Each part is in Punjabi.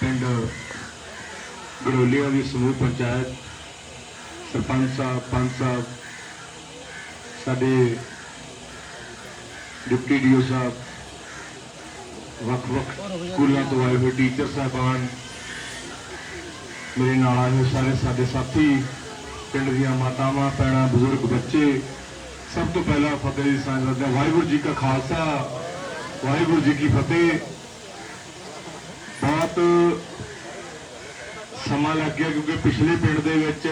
ਪਿੰਡ ਗਰੋਲੀਆਂ ਦੀ ਸਮੂਹ ਪੰਚਾਇਤ, ਸਰਪੰਚ ਸਾਹਿਬ ਪੰਚ ਸਾਹਿਬ, ਸਾਡੇ ਡਿਪਟੀ ਡੀਓ ਸਾਹਿਬ, ਵੱਖ-ਵੱਖ ਸਕੂਲਾਂ ਤੋਂ ਆਏ ਹੋਏ ਟੀਚਰ ਸਾਹਿਬਾਨ, ਮੇਰੇ ਨਾਲ ਆਏ ਹੋਏ ਸਾਰੇ ਸਾਡੇ ਸਾਥੀ, ਪਿੰਡ ਦੀਆਂ ਮਾਤਾਵਾਂ, ਭੈਣਾਂ, ਬਜ਼ੁਰਗ ਬੱਚੇ, ਸਭ ਤੋਂ ਪਹਿਲਾਂ ਫਤਿਹ ਜੀ, ਸਾਂਝ ਕਰਦੇ ਵਾਹਿਗੁਰੂ ਜੀ ਕਾ ਖਾਲਸਾ ਵਾਹਿਗੁਰੂ ਜੀ ਕੀ ਫਤਿਹ। ਬਹੁਤ ਸਮਾਂ ਲੱਗ ਗਿਆ ਕਿਉਂਕਿ ਪਿਛਲੇ ਪਿੰਡ ਦੇ ਵਿੱਚ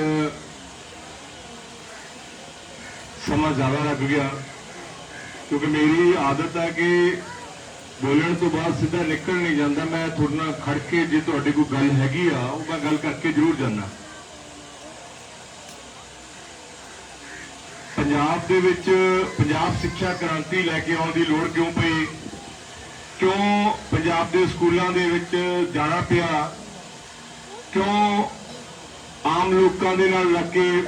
ਸਮਾਂ ਜ਼ਿਆਦਾ ਲੱਗ ਗਿਆ। ਕਿਉਂਕਿ ਮੇਰੀ ਆਦਤ ਹੈ ਕਿ ਬੋਲਣ ਤੋਂ ਬਾਅਦ ਸਿੱਧਾ ਨਿਕਲ ਨਹੀਂ ਜਾਂਦਾ। ਮੈਂ ਤੁਹਾਡੇ ਨਾਲ ਖੜ ਕੇ ਜੇ ਤੁਹਾਡੀ ਕੋਈ ਗੱਲ ਹੈਗੀ ਆ, ਉਹ ਮੈਂ ਗੱਲ ਕਰਕੇ ਜ਼ਰੂਰ ਜਾਣਾ ਪੰਜਾਬ ਦੇ ਵਿੱਚ ਪੰਜਾਬ ਸਿੱਖਿਆ ਕ੍ਰਾਂਤੀ ਲੈ ਕੇ ਆਉਣ ਦੀ ਲੋੜ ਕਿਉਂ ਪਈ? ਕਿਉਂ ਪੰਜਾਬ ਦੇ ਸਕੂਲਾਂ ਦੇ ਵਿੱਚ ਜਾਣਾ ਪਿਆ? ਕਿਉਂ ਆਮ ਲੋਕਾਂ ਦੇ ਨਾਲ ਲੱਗ ਕੇ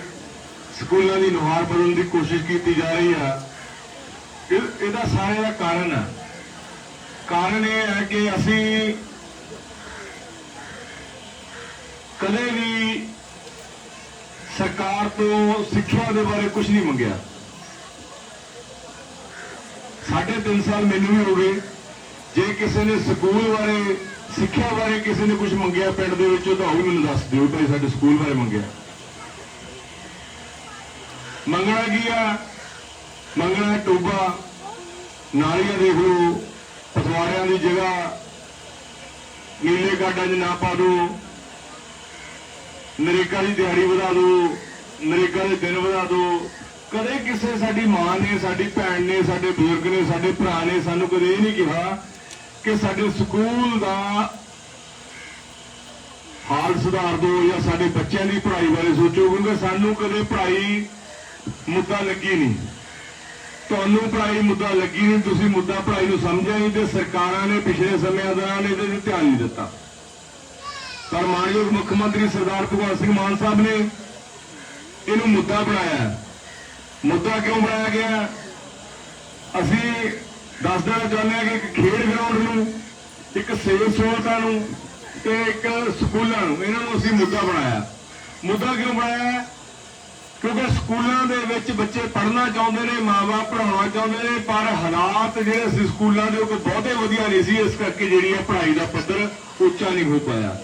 ਸਕੂਲਾਂ ਦੀ ਨੁਹਾਰ ਬਦਲਣ ਦੀ ਕੋਸ਼ਿਸ਼ ਕੀਤੀ ਜਾ ਰਹੀ ਹੈ? ਇਹਦਾ ਸਾਰੇ ਦਾ ਕਾਰਨ ਹੈ। ਕਾਰਨ ਇਹ ਹੈ ਕਿ ਅਸੀਂ ਕਦੇ ਵੀ ਸਰਕਾਰ ਤੋਂ ਸਿੱਖਿਆ ਦੇ ਬਾਰੇ ਕੁਝ ਨਹੀਂ ਮੰਗਿਆ। ਸਾਢੇ ਤਿੰਨ ਸਾਲ ਮੈਨੂੰ ਵੀ ਹੋ ਗਏ। ਜੇ ਕਿਸੇ ਨੇ ਸਕੂਲ ਬਾਰੇ, ਸਿੱਖਿਆ ਬਾਰੇ ਕਿਸੇ ਨੇ ਕੁਝ ਮੰਗਿਆ ਪਿੰਡ ਦੇ ਵਿੱਚੋਂ, ਤਾਂ ਉਹ ਵੀ ਮੈਨੂੰ ਦੱਸ ਦਿਓ ਭਾਈ ਸਾਡੇ ਸਕੂਲ ਬਾਰੇ ਮੰਗਿਆ। ਮੰਗਣਾ ਕੀ ਆ? ਮੰਗਣਾ ਟੋਬਾ। ਨਾਲੀਆਂ ਦੇਖ ਲਓ, ਪਟਵਾਰਿਆਂ ਦੀ ਜਗ੍ਹਾ। ਨੀਲੇ ਕਾਡਾਂ 'ਚ ਨਾ ਪਾ ਦਿਓ। ਨਰੇਕਾ ਦੀ ਦਿਹਾੜੀ ਵਧਾ ਦਿਓ, ਨਰੇਗਾ ਦੇ ਦਿਨ ਵਧਾ ਦਿਓ। ਕਦੇ ਕਿਸੇ ਸਾਡੀ ਮਾਂ ਨੇ, ਸਾਡੀ ਭੈਣ ਨੇ, ਸਾਡੇ ਬਜ਼ੁਰਗ ਨੇ, ਸਾਡੇ ਭਰਾ ਨੇ ਸਾਨੂੰ ਕਦੇ ਇਹ ਨਹੀਂ ਕਿਹਾ ਕਿ ਸਾਡੇ ਸਕੂਲ ਦਾ ਹਾਲ ਸੁਧਾਰ ਦਿਓ ਜਾਂ ਸਾਡੇ ਬੱਚਿਆਂ ਦੀ ਪੜ੍ਹਾਈ ਬਾਰੇ ਸੋਚੋ, ਕਿਉਂਕਿ ਸਾਨੂੰ ਕਦੇ ਪੜ੍ਹਾਈ ਮੁੱਦਾ ਲੱਗੀ ਨਹੀਂ। ਤੁਹਾਨੂੰ ਪੜ੍ਹਾਈ ਮੁੱਦਾ ਲੱਗੀ ਨਹੀਂ, ਤੁਸੀਂ ਮੁੱਦਾ ਪੜ੍ਹਾਈ ਨੂੰ ਸਮਝਿਆ ਨਹੀਂ ਤੇ ਸਰਕਾਰਾਂ ਨੇ ਪਿਛਲੇ ਸਮਿਆਂ ਦੌਰਾਨ ਇਹਦੇ ਤੇ ਧਿਆਨ ਨਹੀਂ ਦਿੱਤਾ। ਪਰ ਮਾਨਯੋਗ ਮੁੱਖ ਮੰਤਰੀ ਸਰਦਾਰ ਭਗਵੰਤ ਸਿੰਘ ਮਾਨ ਸਾਹਿਬ ਨੇ ਇਹਨੂੰ ਮੁੱਦਾ ਬਣਾਇਆ। ਮੁੱਦਾ ਕਿਉਂ ਬਣਾਇਆ ਗਿਆ? ਅਸੀਂ ਦੱਸ ਦੇਣਾ ਚਾਹੁੰਦੇ ਹਾਂ ਕਿ ਇੱਕ ਖੇਡ ਗਰਾਊਂਡ ਨੂੰ, ਇੱਕ ਸਿਵਲ ਸਹੂਲਤਾਂ ਨੂੰ ਤੇ ਇੱਕ ਸਕੂਲਾਂ ਨੂੰ, ਇਹਨਾਂ ਨੂੰ ਅਸੀਂ ਮੁੱਦਾ ਬਣਾਇਆ। ਮੁੱਦਾ ਕਿਉਂ ਬਣਾਇਆ? ਕਿਉਂਕਿ ਸਕੂਲਾਂ ਦੇ ਵਿੱਚ ਬੱਚੇ ਪੜ੍ਹਨਾ ਚਾਹੁੰਦੇ ਨੇ ਮਾਪੇ ਪੜ੍ਹਾਉਣਾ ਚਾਹੁੰਦੇ ਨੇ, ਪਰ ਹਾਲਾਤ ਜਿਹੜੇ ਸੀ ਸਕੂਲਾਂ ਦੇ ਉਹ ਬਹੁਤੇ ਵਧੀਆ ਨਹੀਂ ਸੀ, ਇਸ ਕਰਕੇ ਜਿਹੜੀ ਹੈ ਪੜ੍ਹਾਈ ਦਾ ਪੱਧਰ ਉੱਚਾ ਨਹੀਂ ਹੋ ਪਾਇਆ।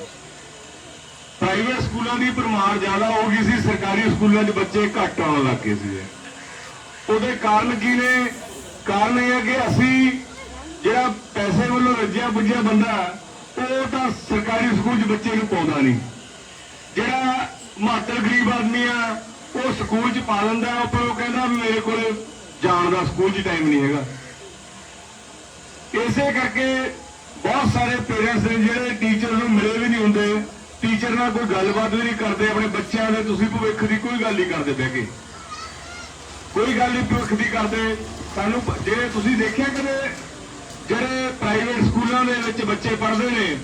ਪ੍ਰਾਈਵੇਟ ਸਕੂਲਾਂ ਦੀ ਪਰਮਾਰ ਜ਼ਿਆਦਾ ਹੋ ਗਈ ਸੀ, ਸਰਕਾਰੀ ਸਕੂਲਾਂ 'ਚ ਬੱਚੇ ਘੱਟ ਆਉਣ ਲੱਗ ਗਏ ਸੀ ਉਹਦੇ ਕਾਰਨ ਕੀ ਨੇ? ਕਾਰਨ ਇਹ ਹੈ ਕਿ ਅਸੀਂ ਜਿਹੜਾ ਪੈਸੇ ਵੱਲੋਂ ਰੱਜਿਆ ਪੁੱਜਿਆ ਬੰਦਾ ਉਹ ਤਾਂ ਸਰਕਾਰੀ ਸਕੂਲ 'ਚ ਬੱਚੇ ਨੂੰ ਪਾਉਂਦਾ ਨਹੀਂ। ਜਿਹੜਾ ਮਾਤਰ ਗਰੀਬ ਆਦਮੀ ਆ ਉਹ ਸਕੂਲ 'ਚ ਪਾ ਲੈਂਦਾ ਹੈ, ਪਰ ਉਹ ਕਹਿੰਦਾ ਵੀ ਮੇਰੇ ਕੋਲ ਜਾਣ ਦਾ ਸਕੂਲ 'ਚ ਟਾਈਮ ਨਹੀਂ ਹੈਗਾ। ਇਸੇ ਕਰਕੇ ਬਹੁਤ ਸਾਰੇ ਪੇਰੈਂਟਸ ਨੇ ਜਿਹੜੇ ਟੀਚਰ ਨੂੰ ਮਿਲੇ ਵੀ ਨਹੀਂ ਹੁੰਦੇ ਟੀਚਰ ਨਾਲ ਕੋਈ ਗੱਲਬਾਤ ਵੀ ਨਹੀਂ ਕਰਦੇ ਆਪਣੇ ਬੱਚਿਆਂ ਦੇ ਤੁਸੀਂ ਭਵਿੱਖ ਦੀ ਕੋਈ ਗੱਲ ਨਹੀਂ ਕਰਦੇ ਬਹਿ ਕੇ। ਕੋਈ ਗੱਲ ਨਹੀਂ ਭਵਿੱਖ ਦੀ ਕਰਦੇ। ਸਾਨੂੰ ਪ- ਜੇ ਤੁਸੀਂ ਦੇਖਿਆ ਕਦੇ ਜਿਹੜੇ ਪ੍ਰਾਈਵੇਟ ਸਕੂਲਾਂ ਦੇ ਵਿੱਚ ਬੱਚੇ ਪੜ੍ਹਦੇ ਨੇ,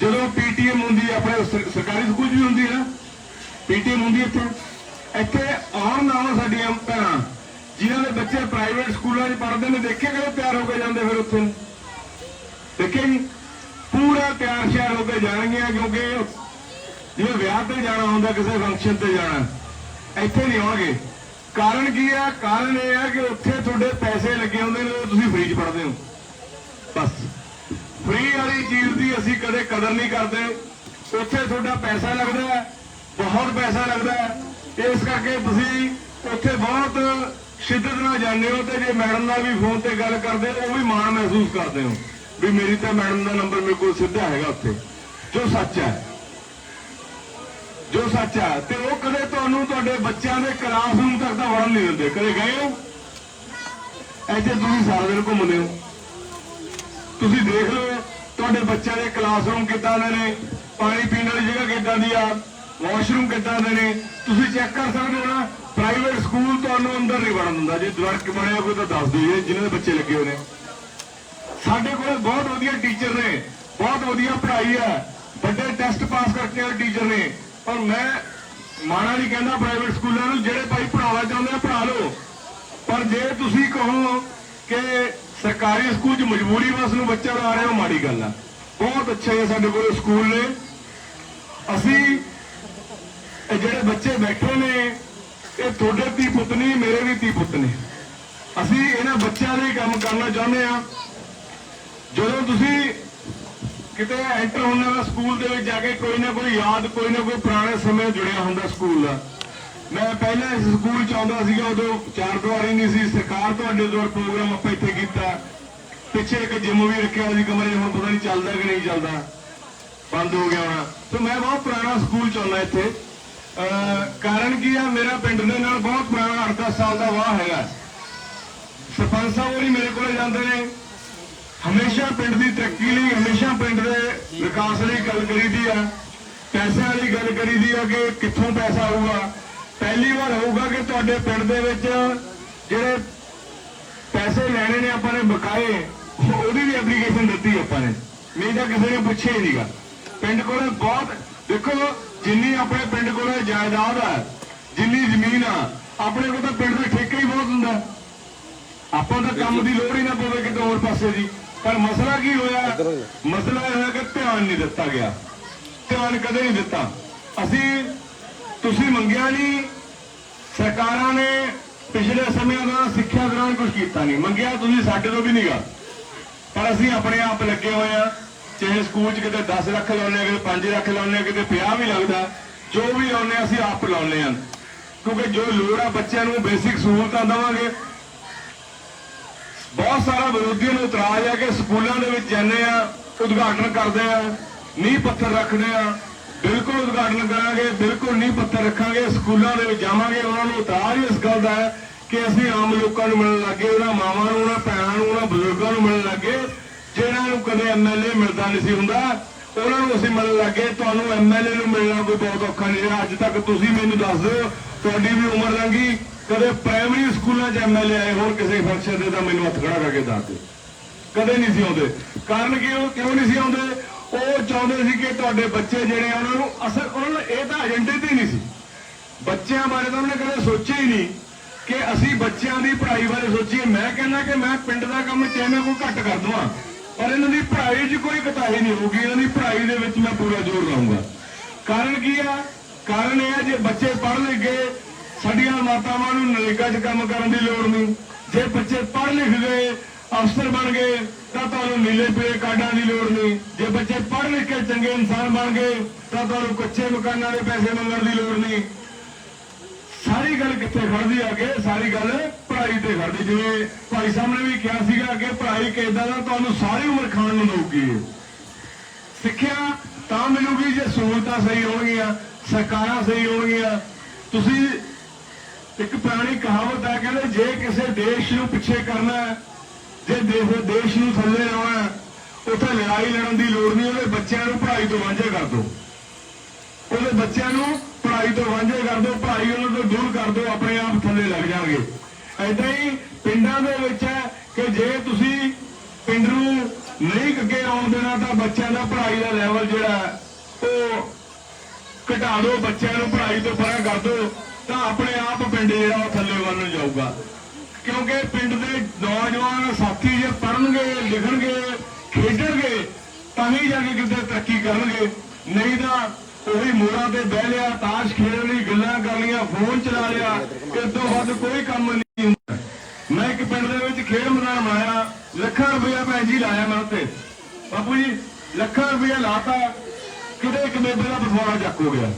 ਜਦੋਂ ਪੀਟੀਐਮ ਹੁੰਦੀ ਆਪਣੇ ਸਰਕਾਰੀ ਸਕੂਲ ਵੀ ਹੁੰਦੀ ਹੈ ਨਾ ਪੀਟੀਐਮ ਹੁੰਦੀ ਇੱਥੇ। ਇੱਥੇ ਆਉਣ ਨਾਲ ਸਾਡੀਆਂ ਭੈਣਾਂ, ਜਿਨ੍ਹਾਂ ਦੇ ਬੱਚੇ ਪ੍ਰਾਈਵੇਟ ਸਕੂਲਾਂ 'ਚ ਪੜ੍ਹਦੇ ਨੇ, ਦੇਖਿਆ ਕਦੇ ਪਿਆਰ ਹੋ ਕੇ ਜਾਂਦੇ ਫਿਰ ਉੱਥੇ? ਨੂੰ? ਦੇਖੇ ਜੀ? ਪੂਰਾ ਤਿਆਰ ਸ਼ਿਆਰ ਹੋ ਕੇ ਜਾਣਗੀਆਂ, ਕਿਉਂਕਿ ਜਿਵੇਂ ਵਿਆਹ ਤੇ ਜਾਣਾ ਹੁੰਦਾ, ਕਿਸੇ ਫੰਕਸ਼ਨ ਤੇ ਜਾਣਾ, ਇੱਥੇ ਨਹੀਂ ਆਉਣਗੇ। ਕਾਰਨ ਕੀ ਹੈ ਕਾਰਨ ਇਹ ਹੈ ਕਿ ਉੱਥੇ ਤੁਹਾਡੇ ਪੈਸੇ ਲੱਗੇ ਹੁੰਦੇ ਨੇ ਤੁਸੀਂ ਫ੍ਰੀ 'ਚ ਪੜ੍ਹਦੇ ਹੋ। ਬਸ। ਫ੍ਰੀ ਵਾਲੀ ਚੀਜ਼ ਦੀ ਅਸੀਂ ਕਦੇ ਕਦਰ ਨਹੀਂ ਕਰਦੇ। ਉੱਥੇ ਤੁਹਾਡਾ ਪੈਸਾ ਲੱਗਦਾ ਹੈ, ਬਹੁਤ ਪੈਸਾ ਲੱਗਦਾ ਹੈ। ਇਸ ਕਰਕੇ ਤੁਸੀਂ ਉੱਥੇ ਬਹੁਤ ਸ਼ਿੱਦਤ ਨਾਲ ਜਾਂਦੇ ਹੋ ਤੇ ਜੇ ਮੈਡਮ ਨਾਲ ਵੀ ਫੋਨ ਤੇ ਗੱਲ ਕਰਦੇ ਹੋ ਉਹ ਵੀ ਮਾਣ ਮਹਿਸੂਸ ਕਰਦੇ ਹੋ। ਵੀ ਮੇਰੀ ਤਾਂ ਮੈਡਮ ਦਾ ਨੰਬਰ ਮੇਰੇ ਕੋਲ ਸਿੱਧਾ ਹੈਗਾ ਉੱਥੇ, ਜੋ ਸੱਚ ਹੈ। ਜੋ ਸੱਚ ਹੈ ਤੇ ਉਹ ਕਦੇ ਤੁਹਾਨੂੰ ਤੁਹਾਡੇ ਬੱਚਿਆਂ ਦੇ ਕਲਾਸਰੂਮ ਤੱਕ ਤਾਂ ਵੜਨ ਨਹੀਂ ਦਿੰਦੇ। ਕਦੇ ਗਏ ਹੋ? ਇੱਥੇ ਤੁਸੀਂ ਸਾਰਾ ਦਿਨ ਘੁੰਮਦੇ ਹੋ। ਤੁਸੀਂ ਦੇਖ ਲਓ ਤੁਹਾਡੇ ਬੱਚਿਆਂ ਦੇ ਕਲਾਸਰੂਮ ਕਿੱਦਾਂ ਦੇ ਨੇ ਪਾਣੀ ਪੀਣ ਵਾਲੀ ਜਗ੍ਹਾ ਕਿੱਦਾਂ ਦੀ ਆ ਵਾਸ਼ਰੂਮ ਕਿੱਦਾਂ ਦੇ ਨੇ। ਤੁਸੀਂ ਚੈੱਕ ਕਰ ਸਕਦੇ ਹੋ ਨਾ ਪ੍ਰਾਈਵੇਟ ਸਕੂਲ ਤੁਹਾਨੂੰ ਅੰਦਰ ਨਹੀਂ ਵੜਨ ਦਿੰਦਾ। ਜੇ ਦਰਕ ਬਣਿਆ ਕੋਈ ਤਾਂ ਦੱਸ ਦਿਓ ਜੀ, ਜਿਨ੍ਹਾਂ ਦੇ ਬੱਚੇ ਲੱਗੇ ਹੋਏ ਨੇ। ਸਾਡੇ ਕੋਲ ਬਹੁਤ ਵਧੀਆ ਟੀਚਰ ਨੇ ਬਹੁਤ ਵਧੀਆ ਪੜ੍ਹਾਈ ਹੈ। ਵੱਡੇ ਟੈਸਟ ਪਾਸ ਕਰਕੇ ਆਏ ਟੀਚਰ ਨੇ। ਪਰ ਮੈਂ ਮਾਣਾ ਨਹੀਂ ਕਹਿੰਦਾ ਪ੍ਰਾਈਵੇਟ ਸਕੂਲਾਂ ਨੂੰ, ਜਿਹੜੇ ਭਾਈ ਪੜ੍ਹਾਉਣਾ ਚਾਹੁੰਦੇ ਆ ਪੜ੍ਹਾ ਲਓ। ਪਰ ਜੇ ਤੁਸੀਂ ਕਹੋ ਕਿ ਸਰਕਾਰੀ ਸਕੂਲ 'ਚ ਮਜਬੂਰੀ ਵਸ ਨੂੰ ਬੱਚਾ ਲਾ ਰਹੇ ਹੋ ਮਾੜੀ ਗੱਲ ਆ। ਬਹੁਤ ਅੱਛੇ ਸਾਡੇ ਕੋਲ ਸਕੂਲ ਨੇ। ਅਸੀਂ ਜਿਹੜੇ ਬੱਚੇ ਬੈਠੇ ਨੇ, ਇਹ ਤੁਹਾਡੇ ਧੀ ਪੁੱਤ ਨਹੀਂ, ਮੇਰੇ ਵੀ ਧੀ ਪੁੱਤ ਨੇ। ਅਸੀਂ ਇਹਨਾਂ ਬੱਚਿਆਂ ਲਈ ਕੰਮ ਕਰਨਾ ਚਾਹੁੰਦੇ ਆ। ਜਦੋਂ ਤੁਸੀਂ ਕਿਤੇ ਐਂਟਰ ਹੋਣਾ ਦਾ ਸਕੂਲ ਦੇ ਵਿੱਚ ਜਾ ਕੇ ਕੋਈ ਨਾ ਕੋਈ ਯਾਦ, ਕੋਈ ਨਾ ਕੋਈ ਪੁਰਾਣੇ ਸਮੇਂ ਜੁੜਿਆ ਹੁੰਦਾ ਸਕੂਲ ਦਾ। ਮੈਂ ਪਹਿਲਾਂ ਇਸ ਸਕੂਲ ਚ ਆਉਂਦਾ ਸੀਗਾ, ਉਦੋਂ ਚਾਰ ਦੁਆਰੀ ਨਹੀਂ ਸੀ, ਸਰਕਾਰ ਤੁਹਾਡੇ ਦੌਰ ਪ੍ਰੋਗਰਾਮ ਆਪਾਂ ਇੱਥੇ ਕੀਤਾ। ਪਿੱਛੇ ਇੱਕ ਜਿਮ ਵੀ ਰੱਖਿਆ ਸੀ ਕਮਰੇ ਹੁਣ ਪਤਾ ਨਹੀਂ ਚੱਲਦਾ ਕਿ ਨਹੀਂ ਚੱਲਦਾ। ਬੰਦ ਹੋ ਗਿਆ ਹੋਣਾ। ਤੇ ਮੈਂ ਬਹੁਤ ਪੁਰਾਣਾ ਸਕੂਲ ਚਾਹੁੰਦਾ ਇੱਥੇ। ਅਹ ਕਾਰਨ ਕੀ ਆ? ਮੇਰਾ ਪਿੰਡ ਦੇ ਨਾਲ ਬਹੁਤ ਪੁਰਾਣਾ 8-10 ਸਾਲ ਦਾ ਵਾਹ ਹੈਗਾ। ਸਰਪੰਚ ਸਾਹਿਬ ਉਹ ਹੋਰੀ ਮੇਰੇ ਕੋਲ ਜਾਂਦੇ ਨੇ। ਹਮੇਸ਼ਾ ਪਿੰਡ ਦੀ ਤਰੱਕੀ ਲਈ, ਹਮੇਸ਼ਾ ਪਿੰਡ ਦੇ ਵਿਕਾਸ ਲਈ ਗੱਲ ਕਰੀਦੀ ਆ। ਪੈਸਿਆਂ ਵਾਲੀ ਗੱਲ ਕਰੀਦੀ ਆ ਕਿ ਕਿੱਥੋਂ ਪੈਸਾ ਆਊਗਾ। ਪਹਿਲੀ ਵਾਰ ਹੋਊਗਾ ਕਿ ਤੁਹਾਡੇ ਪਿੰਡ ਦੇ ਵਿੱਚ ਜਿਹੜੇ ਪੈਸੇ ਲੈਣੇ ਨੇ ਆਪਾਂ ਨੇ ਬਕਾਏ ਉਹਦੀ ਵੀ ਐਪਲੀਕੇਸ਼ਨ ਦਿੱਤੀ ਆਪਾਂ ਨੇ। ਨਹੀਂ ਤਾਂ ਕਿਸੇ ਨੇ ਪੁੱਛਿਆ ਹੀ ਨਹੀਂਗਾ। ਪਿੰਡ ਕੋਲ ਬਹੁਤ, ਦੇਖੋ, ਜਿੰਨੀ ਆਪਣੇ ਪਿੰਡ ਕੋਲ ਜਾਇਦਾਦ ਆ, ਜਿੰਨੀ ਜ਼ਮੀਨ ਆ, ਆਪਣੇ ਕੋਲ ਤਾਂ ਪਿੰਡ ਦਾ ਠੇਕਾ ਹੀ ਬਹੁਤ ਹੁੰਦਾ। ਆਪਾਂ ਤਾਂ ਕੰਮ ਦੀ ਲੋੜ ਹੀ ਨਾ ਪਵੇ ਕਿਤੇ ਹੋਰ ਪਾਸੇ ਦੀ। ਪਰ ਮਸਲਾ ਕੀ ਹੋਇਆ? ਮਸਲਾ ਇਹ ਹੋਇਆ ਕਿ ਧਿਆਨ ਨਹੀਂ ਦਿੱਤਾ ਗਿਆ। ਧਿਆਨ ਕਦੇ ਨਹੀਂ ਦਿੱਤਾ। ਅਸੀਂ ਤੁਸੀਂ ਮੰਗਿਆ ਨਹੀਂ। ਸਰਕਾਰਾਂ ਨੇ ਪਿਛਲੇ ਸਮਿਆਂ ਦਾ ਸਿੱਖਿਆ ਦੌਰਾਨ ਕੁਝ ਕੀਤਾ ਨਹੀਂ। ਮੰਗਿਆ ਤੁਸੀਂ ਸਾਡੇ ਤੋਂ ਵੀ ਨਹੀਂਗਾ ਪਰ ਅਸੀਂ ਆਪਣੇ ਆਪ ਲੱਗੇ ਹੋਏ ਆ ਚਾਹੇ ਸਕੂਲ 'ਚ ਕਿਤੇ 10 ਲੱਖ ਲਾਉਨੇ ਆ ਕਿਤੇ 5 ਲੱਖ ਲਾਉਨੇ ਆ ਕਿਤੇ 50 ਵੀ ਲੱਗਦਾ। ਜੋ ਵੀ ਲਾਉਨੇ ਅਸੀਂ ਆਪ ਲਾਉਨੇ ਆ ਕਿਉਂਕਿ ਜੋ ਲੋੜ ਆ ਬੱਚਿਆਂ ਨੂੰ ਬੇਸਿਕ ਸਹੂਲਤਾਂ ਦੇਵਾਂਗੇ। ਬਹੁਤ ਸਾਰਾ ਵਿਰੋਧੀਆਂ ਨੂੰ ਇਤਰਾਜ਼ ਹੈ ਕਿ ਸਕੂਲਾਂ ਦੇ ਵਿੱਚ ਜਾਂਦੇ ਆ, ਉਦਘਾਟਨ ਕਰਦੇ ਆ, ਨੀਂਹ ਪੱਥਰ ਰੱਖਦੇ ਆ। ਬਿਲਕੁਲ ਉਦਘਾਟਨ ਕਰਾਂਗੇ, ਬਿਲਕੁਲ ਨੀਂਹ ਪੱਥਰ ਰੱਖਾਂਗੇ, ਸਕੂਲਾਂ ਦੇ ਵਿੱਚ ਜਾਵਾਂਗੇ। ਉਹਨਾਂ ਨੂੰ ਇਤਰਾਜ਼ ਇਸ ਗੱਲ ਦਾ ਹੈ ਕਿ ਅਸੀਂ ਆਮ ਲੋਕਾਂ ਨੂੰ ਮਿਲਣ ਲੱਗੇ ਉਹਨਾਂ ਮਾਵਾਂ ਨੂੰ, ਉਹਨਾਂ ਭੈਣਾਂ ਨੂੰ, ਉਹਨਾਂ ਬਜ਼ੁਰਗਾਂ ਨੂੰ ਮਿਲਣ ਲੱਗੇ ਜਿਹਨਾਂ ਨੂੰ ਕਦੇ ਐਮਐਲਏ ਮਿਲਦਾ ਨਹੀਂ ਸੀ ਹੁੰਦਾ। ਉਹਨਾਂ ਨੂੰ ਅਸੀਂ ਮਿਲਣ ਲੱਗੇ ਤੁਹਾਨੂੰ ਐਮਐਲਏ ਨੂੰ ਮਿਲਣਾ ਕੋਈ ਬਹੁਤ ਔਖਾ ਨਹੀਂ ਰਿਹਾ। ਅੱਜ ਤੱਕ ਤੁਸੀਂ ਮੈਨੂੰ ਦੱਸ ਦਿਓ, ਤੁਹਾਡੀ ਵੀ ਉਮਰ ਲੰਘੀ। ਕਦੇ ਪ੍ਰਾਇਮਰੀ ਸਕੂਲਾਂ 'ਚ ਐਮਐਲਏ ਆਏ, ਹੋਰ ਕਿਸੇ ਫੰਕਸ਼ਨ ਦੇ ਤਾਂ ਮੈਨੂੰ ਹੱਥ ਖੜਾ ਕਰਕੇ ਦੱਸ ਦਿਓ ਕਦੇ ਨਹੀਂ ਸੀ ਆਉਂਦੇ। ਕਾਰਨ ਕੀ ਉਹ ਕਿਉਂ ਨਹੀਂ ਸੀ ਆਉਂਦੇ? ਉਹ ਚਾਹੁੰਦੇ ਸੀ ਕਿ ਤੁਹਾਡੇ ਬੱਚੇ ਜਿਹੜੇ ਆ ਉਹਨਾਂ ਨੂੰ ਅਸਰ ਉਹਨਾਂ ਨੂੰ ਇਹ ਤਾਂ ਏਜੰਡੇ ਤੇ ਨਹੀਂ ਸੀ। ਬੱਚਿਆਂ ਬਾਰੇ ਤਾਂ ਉਹਨੇ ਕਦੇ ਸੋਚਿਆ ਹੀ ਨਹੀਂ ਕਿ ਅਸੀਂ ਬੱਚਿਆਂ ਦੀ ਪੜ੍ਹਾਈ ਬਾਰੇ ਸੋਚੀਏ। ਮੈਂ ਕਹਿੰਦਾ ਕਿ ਮੈਂ ਪਿੰਡ ਦਾ ਕੰਮ ਚਾਹੇ ਮੈਂ ਕੋਈ ਘੱਟ ਕਰ ਦਵਾਂ, ਪਰ ਇਹਨਾਂ ਦੀ ਪੜ੍ਹਾਈ 'ਚ ਕੋਈ ਕਤਾਹੀ ਨਹੀਂ ਹੋਊਗੀ। ਇਹਨਾਂ ਦੀ ਪੜ੍ਹਾਈ ਦੇ ਵਿੱਚ ਮੈਂ ਪੂਰਾ ਜ਼ੋਰ ਲਾਉਂਗਾ ਕਾਰਨ ਕੀ ਆ? ਕਾਰਨ ਇਹ ਆ, ਜੇ ਬੱਚੇ ਪੜ੍ਹ ਲਿਖ ਸਾਡੀਆਂ ਮਾਤਾਵਾਂ ਨੂੰ ਨਰੇਗਾ 'ਚ ਕੰਮ ਕਰਨ ਦੀ ਲੋੜ ਨਹੀਂ। ਜੇ ਬੱਚੇ ਪੜ੍ਹ ਲਿਖ ਗਏ ਅਫਸਰ ਬਣ ਗਏ, ਤਾਂ ਤੁਹਾਨੂੰ ਨੀਲੇ ਪੀਲੇ ਕਾਰਡਾਂ ਦੀ ਲੋੜ ਨਹੀਂ। ਜੇ ਬੱਚੇ ਪੜ੍ਹ ਲਿਖ ਕੇ ਚੰਗੇ ਇਨਸਾਨ ਬਣ ਗਏ, ਤਾਂ ਤੁਹਾਨੂੰ ਕੱਚੇ ਮਕਾਨਾਂ ਦੇ ਪੈਸੇ ਮੰਗਣ ਦੀ ਲੋੜ ਨਹੀਂ। ਸਾਰੀ ਗੱਲ ਕਿੱਥੇ ਖੜਦੀ ਆ ਕੇ ਸਾਰੀ ਗੱਲ ਪੜ੍ਹਾਈ ਤੇ ਖੜਦੀ ਜਿਵੇਂ ਭਾਈ ਸਾਹਿਬ ਨੇ ਵੀ ਕਿਹਾ ਸੀਗਾ ਕਿ ਪੜ੍ਹਾਈ ਕਿੱਦਾਂ ਦਾ, ਤੁਹਾਨੂੰ ਸਾਰੀ ਉਮਰ ਖਾਣ ਨੂੰ ਦਊਗੀ ਸਿੱਖਿਆ ਤਾਂ ਮਿਲੂਗੀ ਜੇ ਸਹੂਲਤਾਂ ਸਹੀ ਹੋਣਗੀਆਂ, ਸਰਕਾਰਾਂ ਸਹੀ ਹੋਣਗੀਆਂ। ਤੁਸੀਂ ਇੱਕ ਪੁਰਾਣੀ ਕਹਾਵਤ ਹੈ ਕਹਿੰਦੇ ਜੇ ਕਿਸੇ ਦੇਸ਼ ਨੂੰ ਪਿੱਛੇ ਕਰਨਾ ਜੇ ਦੇਸ਼ ਦੇਸ਼ ਨੂੰ ਥੱਲੇ ਲਾਉਣਾ ਉੱਥੇ ਲੜਾਈ ਲੜਨ ਦੀ ਲੋੜ ਨਹੀਂ, ਉਹਦੇ ਬੱਚਿਆਂ ਨੂੰ ਪੜ੍ਹਾਈ ਤੋਂ ਵਾਂਝੇ ਕਰ ਦਿਓ। ਉਹਦੇ ਬੱਚਿਆਂ ਨੂੰ ਪੜ੍ਹਾਈ ਤੋਂ ਵਾਂਝੇ ਕਰ ਦਿਓ, ਪੜ੍ਹਾਈ ਉਹਨਾਂ ਤੋਂ ਦੂਰ ਕਰ ਦਿਓ, ਆਪਣੇ ਆਪ ਥੱਲੇ ਲੱਗ ਜਾਣਗੇ। ਐਦਾਂ ਹੀ ਪਿੰਡਾਂ ਦੇ ਵਿੱਚ ਹੈ ਕਿ ਜੇ ਤੁਸੀਂ ਪਿੰਡ ਨੂੰ ਨਹੀਂ ਅੱਗੇ ਆਉਣ ਦੇਣਾ, ਤਾਂ ਬੱਚਿਆਂ ਦਾ ਪੜ੍ਹਾਈ ਦਾ ਲੈਵਲ ਜਿਹੜਾ ਉਹ ਘਟਾ ਦਿਓ, ਬੱਚਿਆਂ ਨੂੰ ਪੜ੍ਹਾਈ ਤੋਂ ਪਰਾਂ ਕਰ ਦਿਓ। ਤਾਂ ਆਪਣੇ ਆਪ ਪਿੰਡ ਜਿਹੜਾ ਉਹ ਥੱਲੇ ਵੱਲ ਨੂੰ ਜਾਊਗਾ। ਕਿਉਂਕਿ ਪਿੰਡ ਦੇ ਨੌਜਵਾਨ ਸਾਥੀ ਜੇ ਪੜ੍ਹਨਗੇ, ਲਿਖਣਗੇ, ਖੇਡਣਗੇ, ਤਾਂ ਹੀ ਜਾ ਕੇ ਕਿਤੇ ਤਰੱਕੀ ਕਰਨਗੇ। ਨਹੀਂ ਤਾਂ ਉਹੀ ਮੋੜਾਂ ਤੇ ਬਹਿ ਲਿਆ, ਤਾਸ਼ ਖੇਡ ਲਈ ਗੱਲਾਂ ਕਰ ਲਈਆਂ, ਫੋਨ ਚਲਾ ਲਿਆ, ਇਸ ਤੋਂ ਵੱਧ ਕੋਈ ਕੰਮ ਨਹੀਂ ਹੁੰਦਾ। ਮੈਂ ਇੱਕ ਪਿੰਡ ਦੇ ਵਿੱਚ ਖੇਡ ਮੈਦਾਨ ਬਣਾਇਆ, ਲੱਖਾਂ ਰੁਪਇਆ ਭੈਣ ਜੀ ਲਾਇਆ ਮੈਂ ਉੱਤੇ ਬਾਪੂ ਜੀ, ਲੱਖਾਂ ਰੁਪਇਆ ਲਾਤਾ, ਕਿਤੇ ਇੱਕ ਬੇਬੇ ਦਾ ਪਸਵਾੜਾ ਚੱਕ ਹੋ ਗਿਆ।